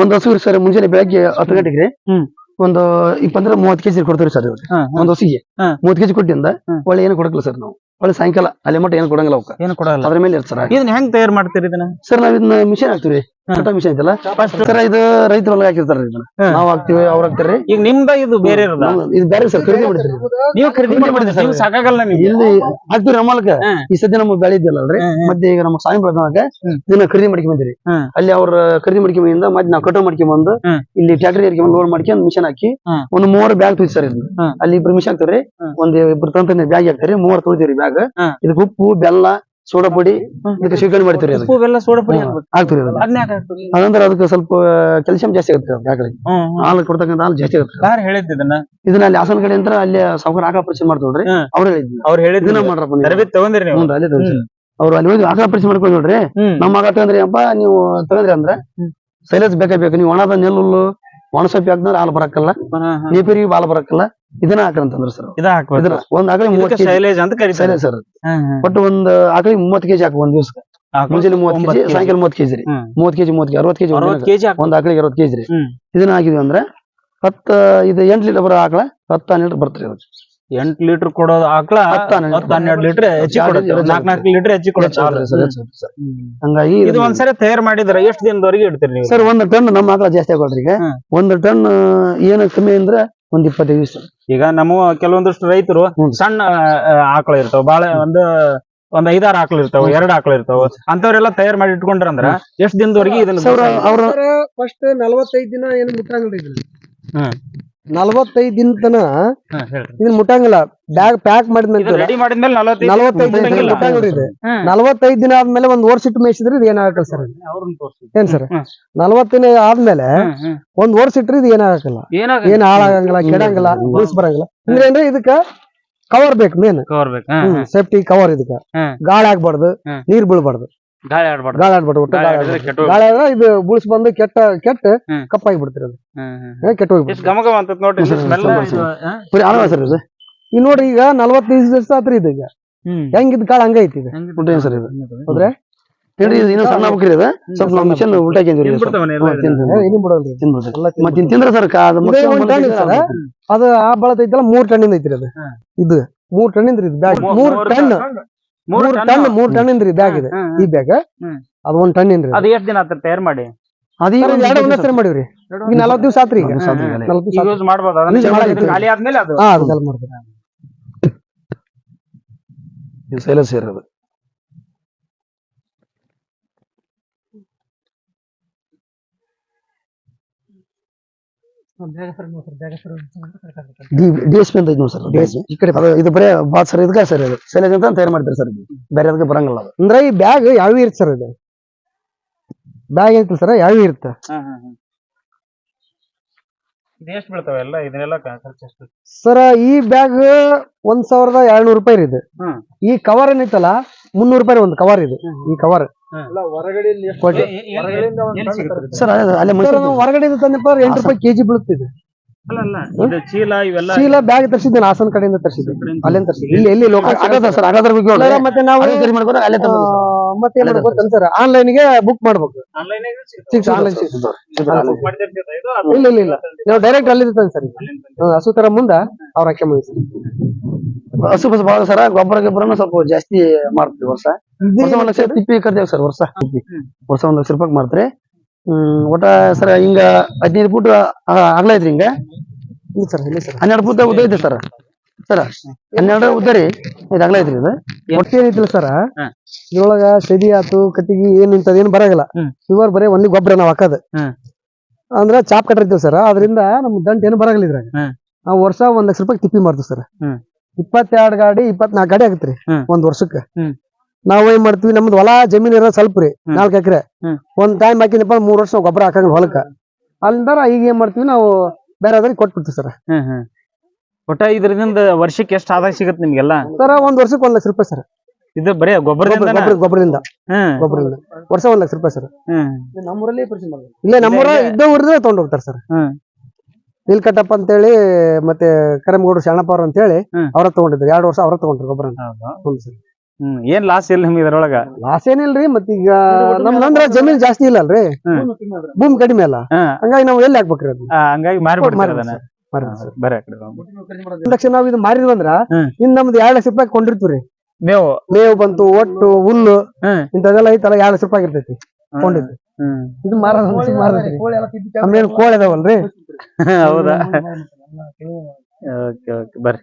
ಒಂದ್ ಹಸು ಸರ್ ಮುಂಜಾನೆ ಬೆಳಗ್ಗೆ ಹತ್ತು ಗಂಟೆಗೆ ರೀ. ಒಂದು ಇಪ್ಪತ್ತಂದ್ರೆ ಮೂವತ್ತು ಕೆಜಿ ಕೊಡ್ತೀವಿ ಸರ್ ಇವ್ರಿಗೆ. ಒಂದು ಹೊಸಿಗೆ. ಮೂವತ್ತು ಕೆಜಿ ಕೊಟ್ಟಿಂದ. ಒಳ್ಳೆ ಏನು ಕೊಡಕ್ಕಿಲ್ಲ ಸರ್ ನಾವು. ಒಳ್ಳೆ ಸಾಯಂಕಾಲ ಅಲ್ಲಿ ಮಟ್ಟ ಏನು ಕೊಡಂಗಿಲ್ಲ ಅವಕ್ಕ. ಏನು ಕೊಡಲ್ಲ. ಅದ್ರ ಮೇಲೆ ಇರ್ತಾರೆ ಇದನ್ನ ಹೆಂಗ್ ತಯಾರು ಮಾಡ್ತೀರಿ ಇದನ್ನ? ಸರ್ ನಾವ್ ಇದನ್ನ ಮಿಷನ್ ಹಾಕ್ತಿವಿ ಕಟ ಮಿಷನ್ ಐತಲ್ಲ ಸರ್ ಇದು ರೈತರ ಹೊಲಗೆ ಹಾಕಿರ್ತಾರ ಇದನ್ನ. ನಾವ್ ಹಾಕ್ತಿವಿ ಅವ್ರ ಹಾಕ್ತಾರ್ರಿ ಈಗ ನಿಮ್ದ ಇದು ಬೇರೆ ಇರೋದ ಇದು ಬೇರೆ ಸರ್ ಖರೀದಿ ಮಾಡಿದ್ರಿ ನೀವು ಖರೀದಿ ಮಾಡಿ ನೀವು ಸಾಕಾಗಲ್ಲ ಇಲ್ಲಿ ಹಾಕ್ತಿವಿ ನಮ್ಮಲ್ಕ ಈ ಸದ್ಯ ನಮ್ಗೆ ಬೆಳೆ ಹ್ಮ್. ಮತ್ತೆ ಈಗ ನಮ್ಮ ಬೆಳೆದಾಗ ಹ್ಮ್. ಇದನ್ನ ಖರೀದಿ ಮಾಡ್ಕೊಂಡ್ ಬಂದಿರಿ ಹ್ಮ್. ಅಲ್ಲಿ ಅವ್ರ ಖರೀದಿ ಮಾಡ್ಕೊಂಡ್ ಮತ್ತೆ ನಾವು ಕಟೋ ಮಾಡ್ಕೊಂಡ್ ಬಂದು ಹ್ಮ್. ಇಲ್ಲಿ ಟ್ಯಾಕ್ಟರ್ ಏರ್ಕೊಂಡ್ ಲೋಡ್ ಮಾಡ್ಕೊಂಡ್ ಮಿಷನ್ ಹಾಕಿ ಹ್ಮ್. ಒಂದು ಮೂವರು ಬ್ಯಾಗ್ ತುಯ್ತು ಸರ್ ಇದನ್ನ ಹ್ಮ್. ಅಲ್ಲಿ ಇಬ್ರು ಮಿಷನ್ ಹಾಕ್ತಾರ್ರಿ ಹ್ಮ್. ಒಂದ್ ಇಬ್ರು ತಂತ ಬ್ಯಾಗ್ ಹಾಕ್ತಾರಿ ಮೂವರು ತುಳಿತೀರಿ ಬ್ಯಾಗ್ ಹ್ಮ್. ಇದಕ್ಕೆ ಉಪ್ಪು ಬೆಲ್ಲ ಸೋಡಾ ಪುಡಿ ಇದಕ್ಕೆ ಶೇಖರಣೆ ಮಾಡ್ತೀರಿ ಉಪ್ಪು ಬೆಲ್ಲ ಸೋಡಾ ಪುಡಿ ಹಾಕ್ತಿರಿ? ಅದಂದ್ರೆ ಅದಕ್ಕೆ ಸ್ವಲ್ಪ ಕ್ಯಾಲ್ಸಿಯಂ ಜಾಸ್ತಿ ಆಗುತ್ತೆ ಹ್ಮ್. ಹಾಲು ಕೊಡ್ತಕ್ಕಂಥ ಹಾಲು ಜಾಸ್ತಿ ಆಗುತ್ತೆ. ಯಾರ್ ಹೇಳಿದ್ದು ಇದನ್ನ? ಅಲ್ಲಿ ಹಾಸನ ಕಡೆ ಅಂತ ಅಲ್ಲಿ ಸಾವುಕಾರ ಆಕಳ ಪರಿಚಯ ಮಾಡ್ತೀವಿ ನೋಡ್ರಿ ಹ್ಮ್. ಅವ್ರು ಹೇಳಿದ್ವಿ ಅವ್ರು ಹೇಳಿದ್ನ ಮಾಡ್ರಪ್ಪ ನೀವು. ತರಬೇತಿ ತಗೊಂಡಿರಿ ನೀವು. ಹ್ಞೂ ಅಲ್ಲಿ ಅವ್ರು ಅಲ್ಲಿ ಹೋಗಿ ಆಕಳ ಪರಿಚಯ ಮಾಡ್ಕೊಂಡು ನೋಡ್ರಿ. ನಮ್ಮ ಆಗ ತಗೊಂಡ್ರಿ ಅಪ್ಪ ನೀವು ತಗೊಂಡ್ರಿ ಅಂದ್ರೆ. ಸೈಲೆನ್ಸ್ ಬೇಕೇ ಬೇಕು ನೀವು ಒಣದ ನೆಲ್ಲು ಒಣಸೊಪ್ಪಿ ಹಾಕಿದ್ರೆ ಹಾಲು ಬರಕ್ಕಲ್ಲ. ನೀಪರಿಗೆ ಹಾಲು ಬರಕ್ಕಲ್ಲ ಇದನ್ನ ಹಾಕಂತಂದ್ರ ಸರ್ ಇದ ಹಾಕ್ಬೇಕು. ಇದನ್ನ ಒಂದ್ ಆಕಳಿ ಮೂವತ್ತು ಶೈಲೇಜ್ ಅಂತ ಕರೀತಾರೆ. ಸರ್. ಒಟ್ಟು ಒಂದ್ ಆಕಳಿ ಮೂವತ್ತು ಕೆಜಿ ಹಾಕಿ ಒಂದ್ ದಿವಸ. ಮುಂಜಾನೆ ಮೂವತ್ತು ಕೆಜಿ. ಸಾಯಂಕಾಲ ಮೂವತ್ತು ಕೆಜಿ ರೀ. ಹ್ಮ್. ಮೂವತ್ತು ಕೆಜಿ ಮೂವತ್ತು ಅರವತ್ತು ಕೆಜಿ ಕೆಜಿ. ಒಂದ್ ಆಕಳಿಗೆ ಅರವತ್ ಕೆಜಿ ರೀ. ಇದನ್ನ ಹಾಕಿದ್ವಿ ಅಂದ್ರೆ ಹತ್ತ ಇದು ಎಂಟ್ ಲೀಟರ್ ಬರೋ ಆಕಳ ಹತ್ತು ಹನ್ನೆರಡು ಬರ್ತೀರಿ ಎಂಟ್ ಲೀಟರ್ ಕೊಡೋದು ಆಕಳ ಹನ್ನೆರಡು ಲೀಟರ್ ಹೆಚ್ಚಿ ನಾಲ್ಕು ನಾಲ್ಕು ಲೀಟರ್ ಹೆಚ್ಚಿ ಹಂಗಾಗಿ ಇದು ಒಂದ್ಸರಿ ತಯಾರು ಮಾಡಿದ್ರೆ ಎಷ್ಟು ದಿನದವರೆಗೆ ಇಡ್ತೀರಿ ನೀವು? ಸರ್ ಒಂದ್ ಟನ್ ನಮ್ಮ ಆಕಳ ಜಾಸ್ತಿ ಆಗೋಲ್ರಿ ಈಗ. ಒಂದ್ ಟನ್ ಏನು ಕಮ್ಮಿ ಅಂದ್ರೆ ಒಂದ್ ಇಪ್ಪತ್ತೈದು ದಿವಸ. ಈಗ ನಮ್ಮ ಕೆಲವೊಂದಷ್ಟು ರೈತರು ಸಣ್ಣ ಆಕಳ ಇರ್ತಾವ. ಬಾಳ ಒಂದು ಒಂದ್ ಐದಾರು ಆಕಳ ಇರ್ತಾವ ಎರಡ್ ಆಕಳ ಇರ್ತಾವ. ಅಂತವ್ರೆಲ್ಲ ತಯಾರು ಮಾಡಿ ಇಟ್ಕೊಂಡ್ರ ಅಂದ್ರ ಎಷ್ಟ್ ದಿನದವರೆಗೆ ಇದನ್ನ ಫಸ್ಟ್ ನಲವತ್ತೈದ್ ದಿನ ಏನು ಮುಟ್ಟಂಗಿಲ್ಲ ಇದನ್ನ ಹ್ಮ್. ನಲವತ್ತೈದ್ ದಿನ ತನ ಹಾ, ಹೇಳ್ರಿ. ಇದನ್ನ ಮುಟ್ಟಂಗಿಲ್ಲ ಬ್ಯಾಗ್ ಪ್ಯಾಕ್ ಮಾಡಿದ ಇದು ನಂತರ ರೆಡಿ ಮಾಡಿದ್ಮೇಲೆ ನಲವತ್ತೈದು ನಲವತ್ತೈದು ದಿನ ಮುಟ್ಟಂಗಿಲ್ಲ. ಮುಟ್ಟಂಗಿಲ್ಲ ಇದು ಹ್ಮ್. ನಲವತ್ತೈದ್ ದಿನ ಆದ್ಮೇಲೆ ಒಂದ್ ವರ್ಷ ಇಟ್ಟು ಮೇಯಿಸಿದ್ರೆ ಇದು ಏನಾಗಲ್ಲ ಸರ್ ಅವ್ರನ್ನ ತೋರ್ಸಿ. ಏನ್ ಸರ್ ಹ್ಮ್. ನಲವತ್ತಿನ ಆದ್ಮೇಲೆ ಹ್ಮ್, ಹ್ಮ್. ಒಂದ್ ವರ್ಷ ಇಟ್ರೆ ಇದು ಏನಾಗಲ್ಲ ಏನಾಗಲ್ಲ. ಏನ್ ಹಾಳಾಗಂಗಿಲ್ಲ ಕೆಡಂಗಿಲ್ಲ ನ್ಯೂಸ್ ಬರಂಗಿಲ್ಲ ಅಂದ್ರೆ ಅಂದ್ರೆ ಇದಕ್ಕ ಕವರ್ ಬೇಕು ಮೇನ್ ಕವರ್ ಬೇಕು ಹ್ಮ್, ಹ್ಮ್. ಸೇಫ್ಟಿ ಕವರ್ ಇದಕ್ಕ ಹ್ಮ್. ಗಾಳಿ ಆಗ್ಬಾರ್ದು ಹ್ಮ್. ನೀರ್ ಬೀಳ್ಬಾರ್ದು ಗಾಳಿ ಆಡ್ಬಾರ್ದು. ಗಾಳಿ ಆಡ್ಬಾರ್ದು ಒಟ್ಟು. ಗಾಳಿ ಗಾಳಿ ಆಡ್ಬಾರ್ದು. ಗಾಳಿ ಆದ್ರೆ ಇದು ಬುಳ್ಸ್ ಬಂದು ಕೆಟ್ಟ ಕೆಟ್ಟ. ಕಪ್ಪಾಗಿ ಬಿಡ್ತಿರ ಅದು. ಏ, ಕೆಟ್ಟ ಎಷ್ಟು ಹೋಗ್ಬಿಡ್ತದೆ ಗಮ ನೋಡಿ ಅಂತ ನೋಡ್ರಿ ಸ್ಮೆಲ್ ಸ್ವಲ್ಪ ಇದು? ಬರೀ ಸರ್ ಇದು ಈಗ ನೋಡ್ರಿ ಈಗ ನಲವತ್ತೈದು ದಿವಸ ಆತ್ರಿ ಇದು ಈಗ. ಹ್ಮ್. ಹೆಂಗಿದ್ ಕಾಳ ಹಂಗೈತಿ ಇದು ಉಲ್ಟಾ ಸರ್ ಇದು? ಹೌದ್ರಾ? ಹೇಳ್ರಿ ಇದು ಇನ್ನೂ ಸಣ್ಣ ಹಾಕ್ರಿ ಇದು. ಸ್ವಲ್ಪ ನಮ್ಮ ಮಿಷನ್? ಏ, ಇದು ಮತ್ತೆ ತಿಂದ್ರೆ ಸರ್ ಕಾ- ಅದು ಇದೇ ಒಂದ್ ಟನ್ ಇದೆ ಸರ್. ಅದು ಆ ಬಳತೈತಲ್ಲ ಮೂರ್ ಟನ್ನಿಂದ ಐತ್ರಿ ಅದು. ಇದು ಮೂರ್ ಟನ್ನಿಂದ ಇದು ಬ್ಯಾಗ್. ಮೂರ್ ಮೂರು ಟನ್. ಮೂರು ಮೂರ್ ಟನ್ ಮೂರ್ ಟನ್ ಇಂದ್ರಿ ಬ್ಯಾಗ್ ಇದೆ ಈ ಬ್ಯಾಗ್. ಅದ್ ಒಂದ್ ಟನ್ ಇಂದ್ರಿ ಅದು ಎಷ್ಟ್ ದಿನ ಆತ ತಯಾರು ಮಾಡಿ? ಅದು ಈಗ ಒಂದು ಎರಡು ಮಾಡಿವ್ರಿ ಈಗ ನಲವತ್ತು ದಿವಸ ಆತ್ರಿ ಈಗ. ಯೂಸ್ ಮಾಡ್ಬೋದು ಅದನ್ನ Use ಚೆನ್ನಾಗಿ ಮಾಡಾಗಿತ್ತು. ಖಾಲಿ ಆದ್ಮೇಲೆ ಅದು. ಹಾ ಅದು ಮಾಡ್ತಾರೆ ಇದು ಸೈಲೆನ್ಸ್ ಇರೋದು ಡಿ ಎಸ್ ಪಿ ಅಂತ ಐತಿ ನೋಡಿ ಸರ್ ಈ ಕಡೆ ಅದು ಇದು ಬರೇ ಬಾತ್ ಸರ್ ಇದಕ್ಕೆ ಸರ್ ಇದು? ಸೈಲೆನ್ಸ್ ಅಂತ ತಯಾರು ಮಾಡ್ತಾರೆ ಸರ್ ಇದು? ಬೇರೆ ಅದಕ್ಕೆ ಬರಂಗಿಲ್ಲ ಅದು. ಅಂದ್ರೆ ಈ ಬ್ಯಾಗ್ ಯಾವ ಇರುತ್ತೆ ಸರ್ ಇದು? ಬ್ಯಾಗ್ ಐತಿ ಸರ್ ಯಾವ ಇರುತ್ತೆ? ಇದು ಎಷ್ಟು ಬೀಳ್ತಾವೆ ಎಲ್ಲ? ಇದನ್ನೆಲ್ಲ ಖರ್ಚು ಎಷ್ಟು? ಸರ್ ಈ ಬ್ಯಾಗ್ ಒಂದ್ ಸಾವಿರದ ಏಳ್ನೂರು ರೂಪಾಯಿ ರೀ ಇದು ಈ ಕವರ್ ಏನೈತಲ್ಲ ಮುನ್ನೂರು ರೂಪಾಯಿ ಒಂದು ಕವರ್ ಇದು. ಈ ಕವರ್ ನಾವು ಹೊರಗಡೆಯಿಂದ ತಂದಪ್ಪ ಎಂಟು ರೂಪಾಯಿ ಕೆಜಿ ಬೀಳುತ್ತಿದೆ. ಚೀಲ ಬ್ಯಾಗ್ ತರಿಸಿದ್ದೆ ಹಾಸನ ಕಡೆಯಿಂದ ತರಿಸಿದ್ದೆ. ಅಲ್ಲೇ ತರಿಸಿದ್ದೆ? ಇಲ್ಲಿ ಎಲ್ಲಿ ಲೋಕಲ್ ಆಗದ ಸರ್ ಆಗದ್ರ ಬಗ್ಗೆ ನೋಡ್ರಿ ಮತ್ತೆ ನಾವು ಸರಿ ಮಾಡ್ಕೊಂಡು ಅಲ್ಲೇ ಮತ್ತೆ ಏನ್ ಮಾಡ್ಬೇಕು. ಸರ್ ಆನ್ಲೈನ್ಗೆ ಬುಕ್ ಮಾಡ್ಬೇಕು ಆನ್ಲೈನ್ ಆನ್ಲೈನ್ ಇಲ್ಲ ಇಲ್ಲ ಇಲ್ಲ. ನಾವು ಡೈರೆಕ್ಟ್ ಅಲ್ಲಿ ಸರ್ ಹಸು ತರ ಮುಂದ ಅವ್ರ ಅಕ್ಷಮ ಮುಗಿಸಿ ಹಸು ಬಸ್ ಭಾಳ ಸರ ಗೊಬ್ಬರ ಗೊಬ್ಬರನ ಸ್ವಲ್ಪ ಜಾಸ್ತಿ ಮಾಡ್ತೀವಿ ವರ್ಷ. ವರ್ಷ ಒಂದ್ ಲಕ್ಷ ತಿಪ್ಪಿ ಕರ್ದೇವ್ ಸರ್ ವರ್ಷ. ವರ್ಷ ಒಂದ್ ಲಕ್ಷ ರೂಪಾಯಿ ಮಾಡ್ತಾರೆ ಹ್ಮ್ ಒಟ್ಟ ಸರ್ ಹಿಂಗ ಹದಿನೈದು ಫೂಟ್ ಅಗಲ ಐತ್ರಿ ಹಿಂಗ? ಇಲ್ಲ ಸರ್ ಇಲ್ಲ ಸರ್. ಹನ್ನೆರಡು ಫುಟ್ ಉದ್ದ ಐತಿ ಸರ್. ಸರ್ ಹನ್ನೆರಡು ಉದ್ದ ರೀ? ಇದು ಅಗಲ ಐತ್ರಿ ಇದು? ಮೊಟ್ಟೆ ಏನೈತಿಲ್ಲ ಸರ್. ಇದ್ರೊಳಗ ಸದಿ ಆತು ಕಟ್ಟಿಗೆ ಏನ್ ನಿಂತದ ಏನ್ ಬರಂಗಿಲ್ಲ. ಇವರು ಬರೀ ಒಂದಿ ಗೊಬ್ಬರ ನಾವ್ ಹಾಕದ್. ಅಂದ್ರ ಚಾಪ್ ಕಟ್ಟಿರ್ತೀವಿ ಸರ್. ಅದರಿಂದ ನಮ್ ದಂಟ್ ಏನು ಬರಂಗಿಲ್ಲ ಇದ್ರಾಗ. ನಾವ್ ವರ್ಷ ಒಂದ್ ಲಕ್ಷ ರೂಪಾಯಿ ತಿಪ್ಪಿ ಮಾಡ್ತೀವಿ ಸರ್. ಇಪ್ಪತ್ತೆರಡು ಗಾಡಿ ಇಪ್ಪತ್ನಾಲ್ಕು ಗಾಡಿ ಆಗತ್ರಿ. ಒಂದ್ ವರ್ಷಕ್ಕೆ. ನಾವ್ ಏನ್ ಮಾಡ್ತೀವಿ ನಮ್ದು ಹೊಲ ಜಮೀನ್ ಇರೋದು ಸ್ವಲ್ಪ ರೀ. ನಾಲ್ಕು ಎಕರೆ. ಒಂದ್ ಟೈಮ್ ಹಾಕಿನಪ್ಪ ಮೂರ್ ವರ್ಷ ನಾವ್ ಗೊಬ್ಬರ ಹಾಕಂಗ್ ಹೊಲಕ್ಕ. ಅಲ್ಲಿಂದ ಈಗ ಏನ್ ಮಾಡ್ತೀವಿ ನಾವು ಬೇರೆ ಅದ್ರಿಗೆ ಕೊಟ್ಬಿಡ್ತೀವಿ ಸರ್. ಒಟ್ಟ ಇದ್ರಿಂದ ವರ್ಷಕ್ಕೆ ಎಷ್ಟು ಆದಾಯ ಸಿಗತ್ತೆ ನಿಮ್ಗೆಲ್ಲ? ಸರ್ ಒಂದ್ ವರ್ಷಕ್ಕೆ ಒಂದ್ ಲಕ್ಷ ರೂಪಾಯಿ ಸರ್. ಇದು ಬರೀ ಗೊಬ್ಬರದಿಂದ ಗೊಬ್ಬರ ಗೊಬ್ಬರದಿಂದ. ಗೊಬ್ಬರದಿಂದ. ವರ್ಷ ಒಂದ್ ಲಕ್ಷ ರೂಪಾಯಿ ಸರ್. ನಮ್ಮೂರಲ್ಲಿ ಇಲ್ಲ ನಮ್ಮೂರ ಇದ್ದೇ ಇದ್ದ ಊರಿದ್ರೆ ತಗೊಂಡ್ ಹೋಗ್ತಾರೆ ಸರ್. ಅಂತ ನೀಲ್ಕಟ್ಟಪ್ಪ ಅಂತೇಳಿ ಮತ್ತೆ ಕರಮಗೌಡರು ಶರಣಪ್ಪ ಅವ್ರ ಅಂತೇಳಿ ಹೇಳಿ ಅವ್ರ ತಗೊಂಡಿದ್ರು. ಎರಡು ವರ್ಷ ಅವ್ರ ತಗೊಂಡ್ರು ಗೊಬ್ಬರ ಹೌದು? ಹ್ಮ್ ಏನ್ ಲಾಸ್ ಇಲ್ಲ ನಿಮ್ಗೆ ಇದ್ರೊಳಗ ಲಾಸ್ ಏನಿಲ್ರಿ ಮತ್ತೀಗ ಈಗ ನಮ್ದಂದ್ರ ಜಮೀನ್ ಜಾಸ್ತಿ ಇಲ್ಲ ಅಲ್ರಿ ಭೂಮಿ ಕಡಿಮೆ ಅಲ್ಲ ಹಾ. ಹಂಗಾಗಿ ನಾವು ಎಲ್ಲಿ ಹಾಕ್ಬೇಕ್ರಿ ಆ, ಹಂಗಾಗಿ ಮಾರಿ ಕೊಟ್ಟು ಬಿಡ್ತಾರೆ ಮಾರಿ ಅದನ್ನ ಮಾರಿ ಹಾ, ಬರೀ ಆ ಕಡೆ ಹೋಗ್ಬಿಡು. ಒಂದ್ ಲಕ್ಷ ನಾವ್ ಇದು ಮಾರಿದ್ವಂದ್ರ ಹ್ಮ್. ಇನ್ ನಮ್ದು ಎರಡ್ ಲಕ್ಷ ರೂಪಾಯಿ ಕೊಂಡಿರ್ತೀವ್ರಿ ಮೇವು ಮೇವು ಬಂತು ಒಟ್ಟು ಹುಲ್ಲು ಹ್ಮ್. ಇಂಥದೆಲ್ಲ ಐತಲ್ಲ ಎರಡ್ ಲಕ್ಷ ರೂಪಾಯಿ ಇರ್ತೈತಿ ಕೊಂಡಿದ್ದು ಹ್ಮ್ ಇದು ಮಾರೋದು ಮಾರದ್ರಿ ಆಮೇಲೆ ಕೋಳಿ ಅದಾವಲ್ರಿ ಹೌದಾ ಓಕೆ ಓಕೆ ಬರ್ರಿ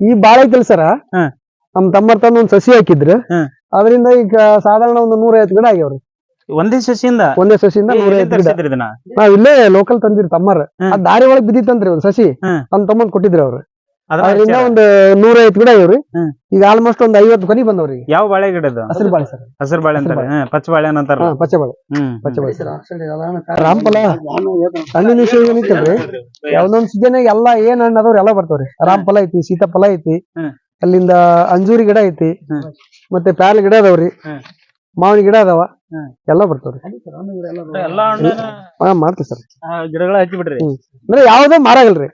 ಈ ಬಾಳ ಐತಲ್ ಸರ. ನಮ್ ತಮ್ಮ ತಂದು ಒಂದ್ ಸಸಿ ಹಾಕಿದ್ರು. ಹ್ಮ್. ಅದರಿಂದ ಈಗ ಸಾಧಾರಣ ಒಂದು ನೂರ ಐವತ್ತು ಗಿಡ ಆಗ್ಯಾವ್ರಿ. ಒಂದೇ ಸಸಿಯಿಂದ? ಒಂದೇ ಸಸಿಯಿಂದ ಏ, ನೂರ ಎಲ್ಲಿ ಐವತ್ತು ಗಿಡ. ತರ್ಸಿದ್ರಿ ಇದನ್ನ ನಾವ್ ಇಲ್ಲೇ ಲೋಕಲ್ ತಂದಿರಿ ತಮ್ಮರ್. ಹ್ಮ್. ಆ ದಾರಿ ಒಳಗ್ ಬಿದ್ದಿತ್ತಂತ್ರಿ ಒಂದ್ ಸಸಿ. ಹ್ಮ್. ನಮ್ ತಮ್ಮನ್ ಕೊಟ್ಟಿದ್ರಿ ಅವ್ರು. ಅದ್ರ ಅದರಿಂದ ಹಚ್ಚಾರ? ಒಂದ್ ನೂರ ಐವತ್ತು ಗಿಡ ಇವ್ರಿ ಹ್ಮ್. ಈಗ ಆಲ್ಮೋಸ್ಟ್ ಒಂದ್ ಐವತ್ತು ಕೊನಿ ಬಂದವ್ರಿ ಯಾವ ಬಾಳೆ ಗಿಡ ಇದು? ಹಸಿರು ಬಾಳೆ ಸರ್. ಹಸಿರು ಬಾಳೆ ಅಂತಾರೆ. ಪಚ್ಚ ಬಾಳೆ ಅಂತಾರ ಪಚ್ಚ ಪಚ್ಚೆ ಬಾಳೆ. ಹ್ಮ್. ಪಚ್ಚೆ ಬಾಳೆ. ರಾಮಫಲ ಹಣ್ಣಿನ ವಿಷಯ ಏನೈತಲ್ರಿ ಯಾವ್ದೊಂದ್ ಸೀಸನ್ ಎಲ್ಲಾ ಏನ್ ಹಣ್ಣು ಅದಾವ್ರಿ ಎಲ್ಲಾ ಬರ್ತಾವ್ರಿ. ರಾಮಫಲ ಐತಿ ಸೀತಾಫಲ ಐತಿ. ಹ್ಮ್. ಅಲ್ಲಿಂದ ಅಂಜೂರಿ ಗಿಡ ಐತಿ. ಮತ್ತೆ ಪ್ಯಾಲ್ ಗಿಡ ಅದಾವ್ರಿ. ಮಾವಿನ ಗಿಡ ಅದಾವ. ಎಲ್ಲ ಬರ್ತಾವ್ರಿ. ಎಲ್ಲಾ ಹಾ ಮಾಡ್ತೀವಿ ಸರ್. ಗಿಡಗಳ ಹಚ್ಚಿ ಬಿಡ್ರಿ. ಅಂದ್ರೆ ಯಾವ್ದೋ ಮಾರಾಗಲ್ರಿ.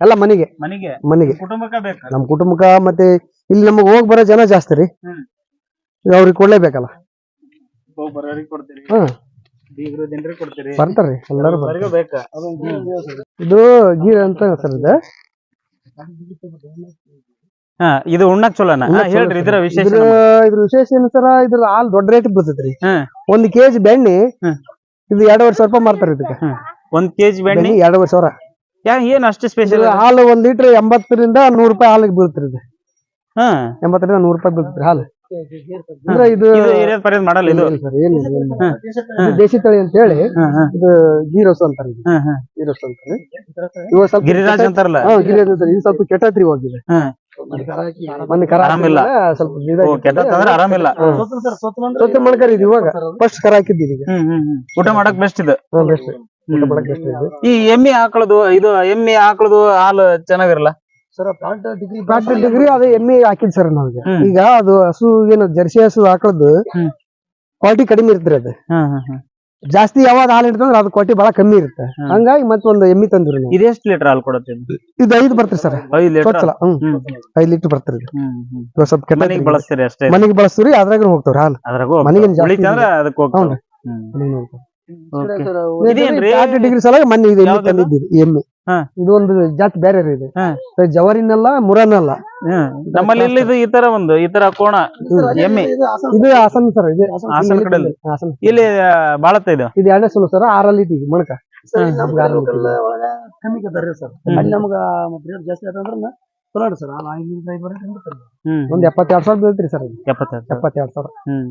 ಎಲ್ಲ ಮನೆಗೆ. ಮನೆಗೆ. ಮನೆಗೆ. ಕುಟುಂಬಕ್ಕ ಬೇಕು. ನಮ್ ಕುಟುಂಬಕ್ಕ ಮತ್ತೆ ಇಲ್ಲಿ ನಮಗ್ ಹೋಗ್ ಬರೋ ಜನ ಜಾಸ್ತಿ ರೀ. ಅವ್ರಿಗೆ ಕೊಡ್ಲೇಬೇಕಲ್ಲ. ಬರೋರಿಗೆ ಕೊಡ್ತೀರಿ. ಹ್ಮ್. ಬೀಗರು ಜನರಿಗೆ ಕೊಡ್ತೀರಿ. ಬರ್ತಾರ್ರಿ ಎಲ್ಲಾರು ಬರ್ತಾರೆ ಇದು ಗೀರ್ ಅಂತ ಸರ್ ಇದು ಹಾ ಇದು ಉಣ್ಣಕ್ ಚಲೋನ? ಹಾ, ಹೇಳ್ರಿ ಇದ್ರ ವಿಶೇಷ ಇದ್ರ ಇದ್ರ ವಿಶೇಷ ಏನ್ ಸರ ಇದ್ರ ಹಾಲ್ ದೊಡ್ಡ ರೇಟ್ ಬೀಳ್ತೈತ್ರಿ. ಒಂದ್ ಕೆಜಿ ಬೆಣ್ಣೆ. ಇದು ಎರಡೂವರೆ ಸಾವಿರ ರೂಪಾಯಿ ಮಾರ್ತಾರ ಇದಕ್ಕೆ. ಒಂದ್ ಕೆಜಿ ಬೆಣ್ಣೆ? ಬೆಣ್ಣೆ ಎರಡೂವರೆ ಸಾವಿರ. ಯಾ ಏನ್ ಅಷ್ಟು ಸ್ಪೆಷಲ್ ಹಾಲು ಒಂದ್ ಲೀಟರ್ ಎಂಬತ್ತರಿಂದ ನೂರ್ ರೂಪಾಯಿ ಹಾಲಿಗೆ ಬೀಳ್ತಿರಿ ಇದು. ಹಾ. ಎಂಬತ್ತರಿಂದ ನೂರ್ ರೂಪಾಯಿ ಬೀಳ್ತೈತ್ರಿ ಹಾಲು. ಅಂದ್ರೆ ಇದು ಇದು ಏರಿಯಾದ ಪರ್ಯದ ಮಾಡಲ್ಲ ಇದು? ಇಲ್ಲ sir, ಏನಿಲ್ಲ, ಏನಿಲ್ಲ. ಹ್ಮ್. ಇದು ದೇಶಿ ತಳಿ ಅಂತ ಹೇಳಿ ಇದು ಗೀರೋಸ್ ಅಂತಾರೆ ಇದು. ಹ್ಮ್. ಗೀರೋಸ್ ಅಂತಾರೆ. ಇವಾಗ ಸ್ವಲ್ಪ ಗಿರಿರಾಜ್ ಅಂತಾರಲ್ಲ? ಹಾ ಗಿರಿರಾಜ್ ಅಂತಾರೆ. ಇದು ಸ್ವಲ್ಪ ಕೆಟ್ಟತ್ರಿ ಹೋಗಿದೆ. ಮೊನ್ನೆ ಕರ ಆರಾಮಿಲ್ಲ. ಹಾಕಿದ್ಮೇಲೆ ಸ್ವಲ್ಪ ಓ ಇದಾಗಿತ್ತು. ಕೆಟ್ಟಂದ್ರೆ ಆರಾಮಿಲ್ಲ ಹಾ. ಸ್ವಚ್ಛ ಮಾಡ್ಕರ ಇದು ಇವಾಗ ಫಸ್ಟ್ ಕರ ಹ್ಮ್ ಹ್ಮ್ ಹ್ಮ್. ಊಟ ಮಾಡಕ್ ಬೆಸ್ಟ್ ಇದು ಹಾ, best. ಊಟ ಮಾಡಕ್ best ಇದು. ಈ ಎಮ್ಮಿ ಆಕಳದು ಇದು ಎಮ್ಮಿ ಆಕಳದು ಹಾಲು ಚೆನ್ನಾಗಿರಲ್ಲ ಫ್ಯಾಕ್ಟರಿ ಡಿಗ್ರಿ ಅದು ಎಮ್ಮೆ ಹಾಕಿದ್ ಸರ್ ನಮ್ಗೆ ಹ್ಮ್. ಈಗ ಅದು ಹಸು ಏನು ಜರ್ಸಿ ಹಸು ಹಾಕಳದು ಹ್ಮ್. ಕ್ವಾಲಿಟಿ ಕಡಿಮೆ ಇರ್ತದೆ ಅದು ಹ್ಮ್ ಹ್ಮ್ ಹ್ಮ್. ಜಾಸ್ತಿ ಯಾವಾಗ ಹಾಲು ಇರ್ತಂದ್ರೆ ಅದು ಕೊಟ್ಟಿ ಬಹಳ ಕಮ್ಮಿ ಇರುತ್ತೆ. ಹಂಗಾಗಿ ಮತ್ತೊಂದು ಎಮ್ಮಿ ತಂದ್ರು ನಾವು. ಇದು ಎಷ್ಟು ಲೀಟರ್ ಹಾಲು ಕೊಡುತ್ತೆ ಇದು? ಇದು ಐದು ಬರ್ತೀರಿ ಸರ್. ಐದು ಲೀಟರ್ ಗೊತ್ತಲ್ಲ ಹ್ಮ್. ಹ್ಮ್. ಐದ್ ಲೀಟರ್ ಬರ್ತೀರಿ ಇದು. ಹ್ಮ್ ಹ್ಮ್. ಇವಾಗ ಸ್ವಲ್ಪ ಕೆಟ್ಟ ಮನೆಗೆ ಬಳಸ್ತೀರಿ ಅಷ್ಟೇ ಮನೆಗೆ ಬಳಸ್ತೀರಿ ಅದ್ರಾಗ ಹೋಗ್ತಾವ್ರಿ ಹಾಲು. ಅದ್ರಾಗೂ ಮನೆಗೆ ಜಾಸ್ತಿ ಉಳಿತಂದ್ರ ಅದಕ್ಕೆ ಹೋಗ್ತಾವ. ಹ್ಮ್. Okay. ಇದೇನ್ರಿ? ಡಿಗ್ರಿ ಸಲ ಮೊನ್ನೆ ಇದು ಎಮ್ಮೆ. ಹಾ. ಇದು ಒಂದು ಜಾತಿ ಬೇರೆ ರೀ ಇದು. ಜವರಿನಲ್ಲ ಮುರನಲ್ಲ. ನಮ್ಮಲ್ಲಿ ಇಲ್ಲಿ ಇದು ಈ ತರ ಒಂದು ಈ ತರ ಕೋಣ. ಎಮ್ಮೆ. ಇದು ಹಾಸನ ಸರ್ ಇದು ಹಾಸನ. ಹಾಸನ್ ಇಲ್ಲಿ ಬಾಳತ್ತ ಇದು. ಇದು ಎರಡನೇ ಸಲ ಸರ್ ಆರಲ್ಲಿ ಇದೀವಿ ಮಣಕ. ಅಲ್ಲಿ ನಮ್ಗ ರೇಟ್ ಜಾಸ್ತಿ ಆತಂದ್ರ ಚಲೋ ಸರ್. ಹ್ಮ್. ಒಂದ್ ಎಪ್ಪತ್ತೆರಡು ಸಾವಿರ ಬೀಳ್ತೀರಿ ಸರ್ ಎಪ್ಪತ್ತೆರಡ್ ಸಾವಿರ. ಎಪ್ಪತ್ತೆರಡು ಸಾವಿರ. ಹ್ಮ್.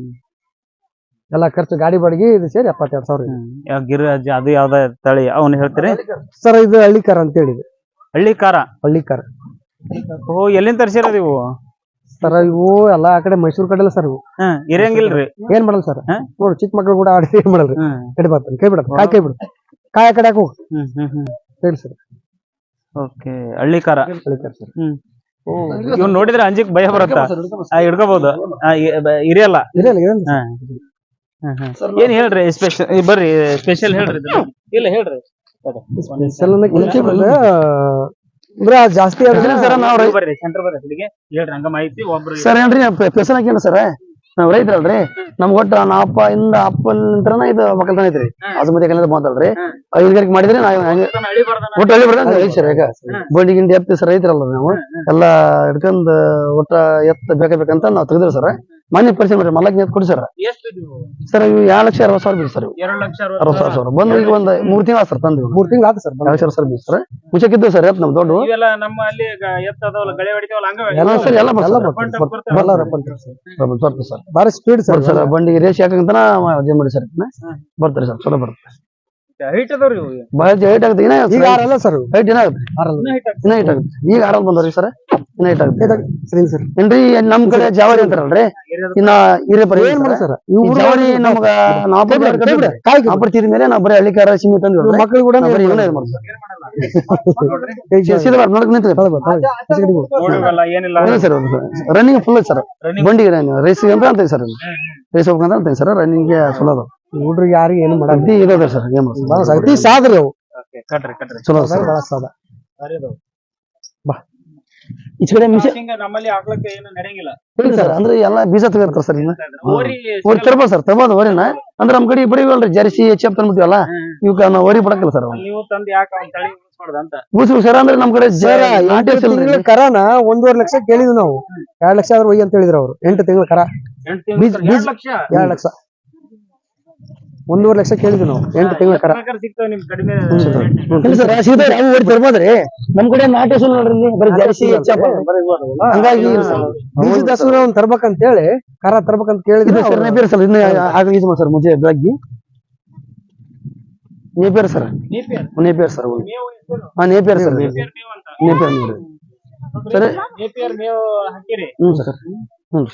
ಎಲ್ಲ ಖರ್ಚು ಗಾಡಿ ಬಾಡಿಗೆ ಇದು ಸೇರಿ ಎಪ್ಪತ್ತೆರಡು ಸಾವಿರ ಇದೆ. ಹ್ಮ್. ಗಿರಿರಾಜ್ ಅದು ಯಾವ್ದ ತಳಿ? ಅವನು ಹೇಳ್ತೀರಿ? ಸರ್ ಇದು ಹಳ್ಳಿಕಾರ ಅಂತ ಹೇಳಿದೆ. ಹಳ್ಳಿ ಕಾರ ಹಳ್ಳಿಕಾರ. ಓ ಎಲ್ಲಿಂದ ತರ್ಸಿರೋದು ಇವು? ಸರ್ ಇವು ಎಲ್ಲ ಆ ಕಡೆ ಮೈಸೂರು ಕಡೆ ಎಲ್ಲ ಸರ್ ಇವು. ಹ್ಮ್ ಇರಂಗಿಲ್ರಿ ಏನ್ ಮಾಡಲ್ಲ ಸರ್. ಹಾ? ನೋಡು ಚಿಕ್ಕ ಮಕ್ಳು ಕೂಡ ಆಡಿ ಏನ್ ಮಾಡಲ್ರಿ? ಹ್ಮ್ ಕಡಿ ಬರ್ತಾನೆ ಕೈ ಬಿಡತ್ತ ಕಾಯಿ ಕೈ ಬಿಡು. ಕಾಯ ಕಡೆ ಹಾಕು ಹ್ಮ್ ಹ್ಮ್ ಹ್ಮ್. ಹೇಳಿ ಸರ್. ಓಕೆ ಹಳ್ಳಿ ಕಾರ ಹಳ್ಳಿಕಾರ ಸರ್. ಇವ್ ನೋಡಿದ್ರೆ ಅಂಜಿಕ್ ಭಯ ಬರುತ್ತ? ಆ, ಹಿಡ್ಕೋಬಹುದು ಆ, ಇ- ಬ- ಇರಿಯಲ್ಲ ಇರಲ್ಲ ಇರಲ್ಲ ಹಾ. ಏನ್ ಹೇಳ್ರಿ ಸ್ಪೆಷಲ್ ಬರ್ರಿ ಸ್ಪೆಷಲ್ ಹೇಳ್ರಿ ಇಲ್ಲ ಹೇಳ್ರಿ. ಸ್ಪೆಷಲ್ ಅಂದ್ರೆ ಜಾಸ್ತಿ ಆದ್ರೆ ಸರ್ ನಾವು ನೀವು ಬರ್ರಿ ಸೆಂಟರ್ ಬರ್ರಿ ಅಲ್ಲಿಗೆ. ಹೇಳ್ರಿ ಹಂಗ ಮಾಹಿತಿ ಒಬ್ರು ಸರ್ ಏನ್ರಿ ಸ್ಪೆಷಲ್ ಹಾಕೇನ ಸರ್ ನಾವ್ ರೈತರಲ್ರಿ. ನಮ್ಗ ಒಟ್ಟ ನಾ ಅಪ್ಪ ಇಂದ ಅಪ್ಪನ ಇದು ಮಕ್ಕಳ ಐತ್ರಿ. ಅದು ಮತ್ತೆ ಕಲಿಯೋದು ಮಾತಾಡ್ರಿ ಐದುಗಾರಿಕೆ ಮಾಡಿದ್ರೆ ನಾವ್ ಹಂಗೆ. ಒಟ್ಟು ಹಳ್ಳಿ ಬರ್ದಂಗ ಸರ್ ಈಗ ಬಂಡಿ ಗಿಂಡಿ ಎತ್ತಿ ಸರ್ ರೈತರಲ್ಲ ನಾವು. ಎಲ್ಲಾ ಹಿಡ್ಕೊಂಡ್ ಒಟ್ಟ ಎತ್ತ ಬೇಕಬೇಕಂತ ನಾವ್ ತೆಗೆದ್ರಿ ಸರ್. ಮನೆ ಪರಿಚಯ ಮಾಡ್ರಿ ಮಲ್ಲಕ್ ಎತ್ ಕೊಡಿ ಸರ್ ಎಷ್ಟು? ಸರ್ ಇವು ಎರಡು ಲಕ್ಷ ಅರವತ್ತು ಸಾವಿರ ಬೀಳ್ ಸರ್ ಇವು. ಎರಡ್ ಲಕ್ಷ ಅರವತ್ತು ಅರವತ್ತು ಸಾವಿರ ಸಾವಿರ. ಬಂದು ಈಗ ಒಂದ್ ಮೂರ್ ತಿಂಗಳ ಸರ್ ತಂದ್ವಿ ಮೂರ್ ತಿಂಗಳ ಆತ ಸರ್ ಎರಡು ಸಾವಿರ ಸರ್ ಬೀಳ್ ಸರ್ ಸರ್ ಎತ್ ನಮ್ ದೊಡ್ಡ ಇವೆಲ್ಲ ನಮ್ಮ ಅಲ್ಲಿ ಗ- ಎತ್ತ ಅದಾವಲ್ಲ ಗಳೆ ಹೊಡಿತಾವಲ್ಲ ಹಂಗ ಎಲ್ಲ ಸರ್ ಎಲ್ಲ ಎಲ್ಲ ಬರ್ತಾರೆ ಬರ್ತಾರೆ. ಸರ್ ಬಾರಿ ಸ್ಪೀಡ್ ಸರ್ ಸರ್ ಬಂಡಿಗೆ ರೇಸ್ ಹಾಕಂತನ ಜಮ್ ಮಾಡಿ ಸರ್ ಬರ್ತಾರೆ ಸರ್ ಚಲೋ ಬರುತ್ತೆ ಹೈಟ್ ಅದಾವ್ರಿ ಇವು. ಬಹಳ ಹೈಟ್ ಆಗುತ್ತೆ. ಇನ್ನ ಈಗ ಆರಲ್ಲ ಸರ್ ಹೈಟ್ ಆರಲ್ಲ. ಇನ್ನ ಹೈಟ್ ಆಗುತ್ತೆ. ಈಗ ಆರಾಮ್ ಬಂದವ್ರಿ ಸರ್ ಇನ್ನ ಹೈಟ್ ಆಗುತ್ತೆ. ಸರಿ ಸರ್ ಏನ್ರಿ ನಮ್ ಕಡೆ ಜಾವರಿ ಅಂತಾರಲ್ರಿ? ಇನ್ನ ಹಿರೇ ಬರೀ ಏನ್ ಮಾಡಿ ಸರ್ ಜಾವರಿ ನಮ್ಗ ಮೇಲೆ ನಾವ್ ಬರೀ ಹಳ್ಳಿಕಾರ ಸಿಮಿ ಮಕ್ಕಳು ಕೂಡ ನಾವ್ ಬರೀ ಇವನ್ನ ಇದ್ ಮಾಡ್ತೀವಿ. ಕೈ ಸೀದಾ ಬಾರ್ ನೋಡಕ್ ನಿಂತ್ರಿ. ನೋಡಿವಲ್ಲ ಏನಿಲ್ಲ. ಸರ್ ರನ್ನಿಂಗ್ ಫುಲ್ ಸರ್ ಬಂಡಿಗೆ ಬಂಡಿ ರೇಸ್ ಅಂತ ಅಂತೀವಿ ಸರ್ ರೇಸ್ ಹೋಗ್ಬೇಕಂತ ಅಂತೀವಿ ಸರ್ ರನ್ನಿಂಗ್ ಚಲೋ ಅದ ಹುಡ್ರಿಗೆ ಯಾರಿಗೆ ಏನು ಮಾಡಲ್ಲ. ಇದಾವೆ ಸರ್ ಅತಿ ಸಾದ್ರಿ ಅವು. Okay, ಕಟ್ರಿ ಕಟ್ರಿ. ಚಲೋ ಅದ ಸರ್ ಬಹಳ ಸಾದ ಸರಿ ಅದು. ಈಚೆ ಕಡೆ ಮಿಷನ್ ನಮ್ಮಲ್ಲಿ ಹಾಕ್ಲಕ್ಕೆ ಏನು ನಡೆಯಂಗಿಲ್ಲ. ಇಲ್ಲ ಸರ್ ಅಂದ್ರೆ ಎಲ್ಲ ಬೀಜ ತೆಗಿರ್ತಾರ ಸರ್ ಇನ್ನ. ಓರಿ ತರ್ಬೋದು ಸರ್ ತರ್ಬೋದು ಓರಿನ. ಅಂದ್ರೆ ನಮ್ ಕಡೆ ಬರೀವಲ್ರಿ ಜರ್ಸಿ ಎಚ್ ಎಫ್ ತಂದ್ಬಿಟ್ಟಿವಲ್ಲ ಇವಕ್ಕ ನಾವು ಓರಿ ಬಿಡಕ್ಕಿಲ್ಲ ಸರ್ ನೀವು ತಂದು ಯಾಕೆ ಅವ್ನ ತಳಿ ಅಂತ ಸರ್ ಅಂದ್ರೆ ನಮ್ ಕಡೆ ಜ- ಸರ್ ನಾಟಿ ಎಂಟು ತಿಂಗಳ. ಕರಾನ ಒಂದೂವರೆ ಲಕ್ಷ ಕೇಳಿದ್ವಿ ನಾವು. ಎರಡ್ ಲಕ್ಷ ಆದ್ರೆ ಒಯ್ಯಿ ಅಂತ ಹೇಳಿದ್ರು ಅವ್ರು. ಎಂಟು ತಿಂಗಳ ಕರ. ಬೀಜ- ಲಕ್ಷ? ಎರಡ್ ಲಕ್ಷ. ಒಂದೂವರೆ ಲಕ್ಷ ಕೇಳಿದ್ವಿ ನಾವು. ಎಂಟು ತಿಂಗಳ ಕರ. ಇಲ್ಲ ಸರ್ ಸಿಗ್ತಾವೆ ತರ್ಬೋದ್ರಿ ನಮ್ ಕಡೆ ನಾಟಿ ಹಸು ನೋಡ್ರಿ ಇಲ್ಲಿ ಬರೀ ಜರ್ಸಿ ಹಂಗಾಗಿ. ಬೀಜದ ಹಸುನ ಒಂದ್ ತರ್ಬೇಕಂತ ಹೇಳಿ ಕರ ತರ್ಬೇಕಂತ ಕೇಳಿದ್ವಿ ಕೇಳಿದ್ರೆ ಸರ್ ನೇಪಿಯರ್ ಸರ್ ಇನ್ನ ಆಗ ಮಾಡಿ ಸರ್ ಮುಂಚೆ ಬೆಳಗ್ಗೆ. Napier sir. ನೇಪಿಯರ್? ಸರ್ ಮೇವು ಹೆಸರು ಹಾ ನೇಪಿಯರ್ ಸರ್ ನೇಪಿಯರ್ ಮೇವು ಅಂತ. ಸರ್. ನೇಪಿಯರ್ ಮೇವು ಹಾಕಿರಿ. ಹ್ಞೂ ಸರ್. ಹ್ಮ್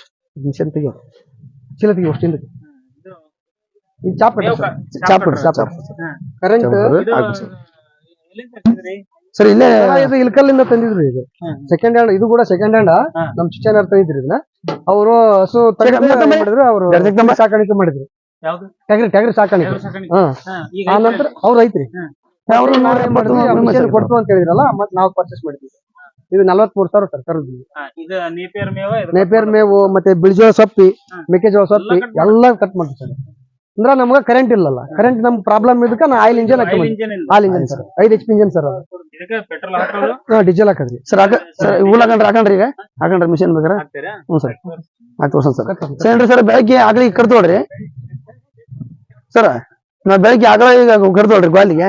ಚೀಲ ತೆಗಿಯೋ? ಚೀಲ ತೆಗಿಯೋ ಅಷ್ಟಿಂದ ಈ ಚಾಪ್ ಸರ್. ಕ- ಚಾಪ್ ಕಟ್ರಿ. ಚಾಪ್ ಹಾ. ಕರೆಂಟ್ ಸರಿ ಸರ್. ಎಲ್ಲಿಂದ ಸರ್ ಇಲ್ಲೇ ಇದು ಇಲ್ಕಲ್ಲಿಂದ ತಂದಿದ್ರು ಇದು. ಸೆಕೆಂಡ್ ಹ್ಯಾಂಡ್ ಇದು ಕೂಡ ಸೆಕೆಂಡ್ ಹ್ಯಾಂಡ್. ನಮ್ ಚಿಚ್ಚನ್ ತಂದಿದ್ರು ಇದನ್ನ. ಅವರು ಹಸು ಮಾಡಿದ್ರು ಅವರು ಸಾಕಾಣಿಕೆ ಮಾಡಿದ್ರು. ಟ್ಯಾಗ್ರಿ ಟ್ಯಾಗ್ರಿ ಟಗರಿ ಸಾಕಾಣಿಕೆ. ಆ ನಂತರ ಅವ್ರು ಐತ್ರಿ ಅವರು ಕೊಡ್ತು ಅಂತ ಹೇಳಿದ್ರಲ್ಲ ಮತ್ತೆ ನಾವು ಪರ್ಚೇಸ್ ಮಾಡಿದ್ವಿ. ಇದು ನಲವತ್ಮೂರು ಸಾವಿರ ಸರ್ ಕರುದು ಇದು ನೇಪಿಯರ್ ಮೇವ ಇದು ಮತ್ತೆ ಬಿಳಿಜೋಳ ಸೊಪ್ಪಿ. ಮೆಕ್ಕೆಜೋಳ ಸೊಪ್ಪಿ ಎಲ್ಲ ಎಲ್ಲ ಕಟ್ ಮಾಡ್ತೀವಿ ಸರ್. ಅಂದ್ರ ನಮ್ಗೆ ಕರೆಂಟ್ ಇಲ್ಲಲ್ಲ. ಕರೆಂಟ್ ನಮ್ ಪ್ರಾಬ್ಲಮ್ ಇದಕ್ಕೆ ನಾ ಆಯಿಲ್ ಇಂಜನ್ ಹಾಕಿ. ಆಯಿಲ್ ಇಂಜನ್ ಸರ್ ಐದು ಎಚ್ ಪಿ ಇಂಜನ್ ಸರ್ ಅದು. ಡೀಸೆಲ್ ಹಾಕದ್ರಿ. ಸರ್ ಹೂಲ್ ಹಾಕೊಂಡ್ರಿ ಹಾಕೊಂಡ್ರಿ ಈಗ? ಹಾಕೊಂಡ್ರಿ ಮಿಷನ್ ಬೇಕಾರೆ ಹ್ಞೂ ಸರ್ ಆಯ್ತು ತೋರ್ಸೋಣ ಸರ್ ಸರ್ ಸರ್ ಬೆಳಗ್ಗೆ ಆಗ್ಲಿ ಕಡ್ತೋಡ್ರಿ ಸರ್ ನಾ ಬೆಳಗ್ಗೆ ಆಗಲ ಈಗ ಕಡ್ತೋಡ್ರಿ ಗ್ವಾಲಿಗೆ?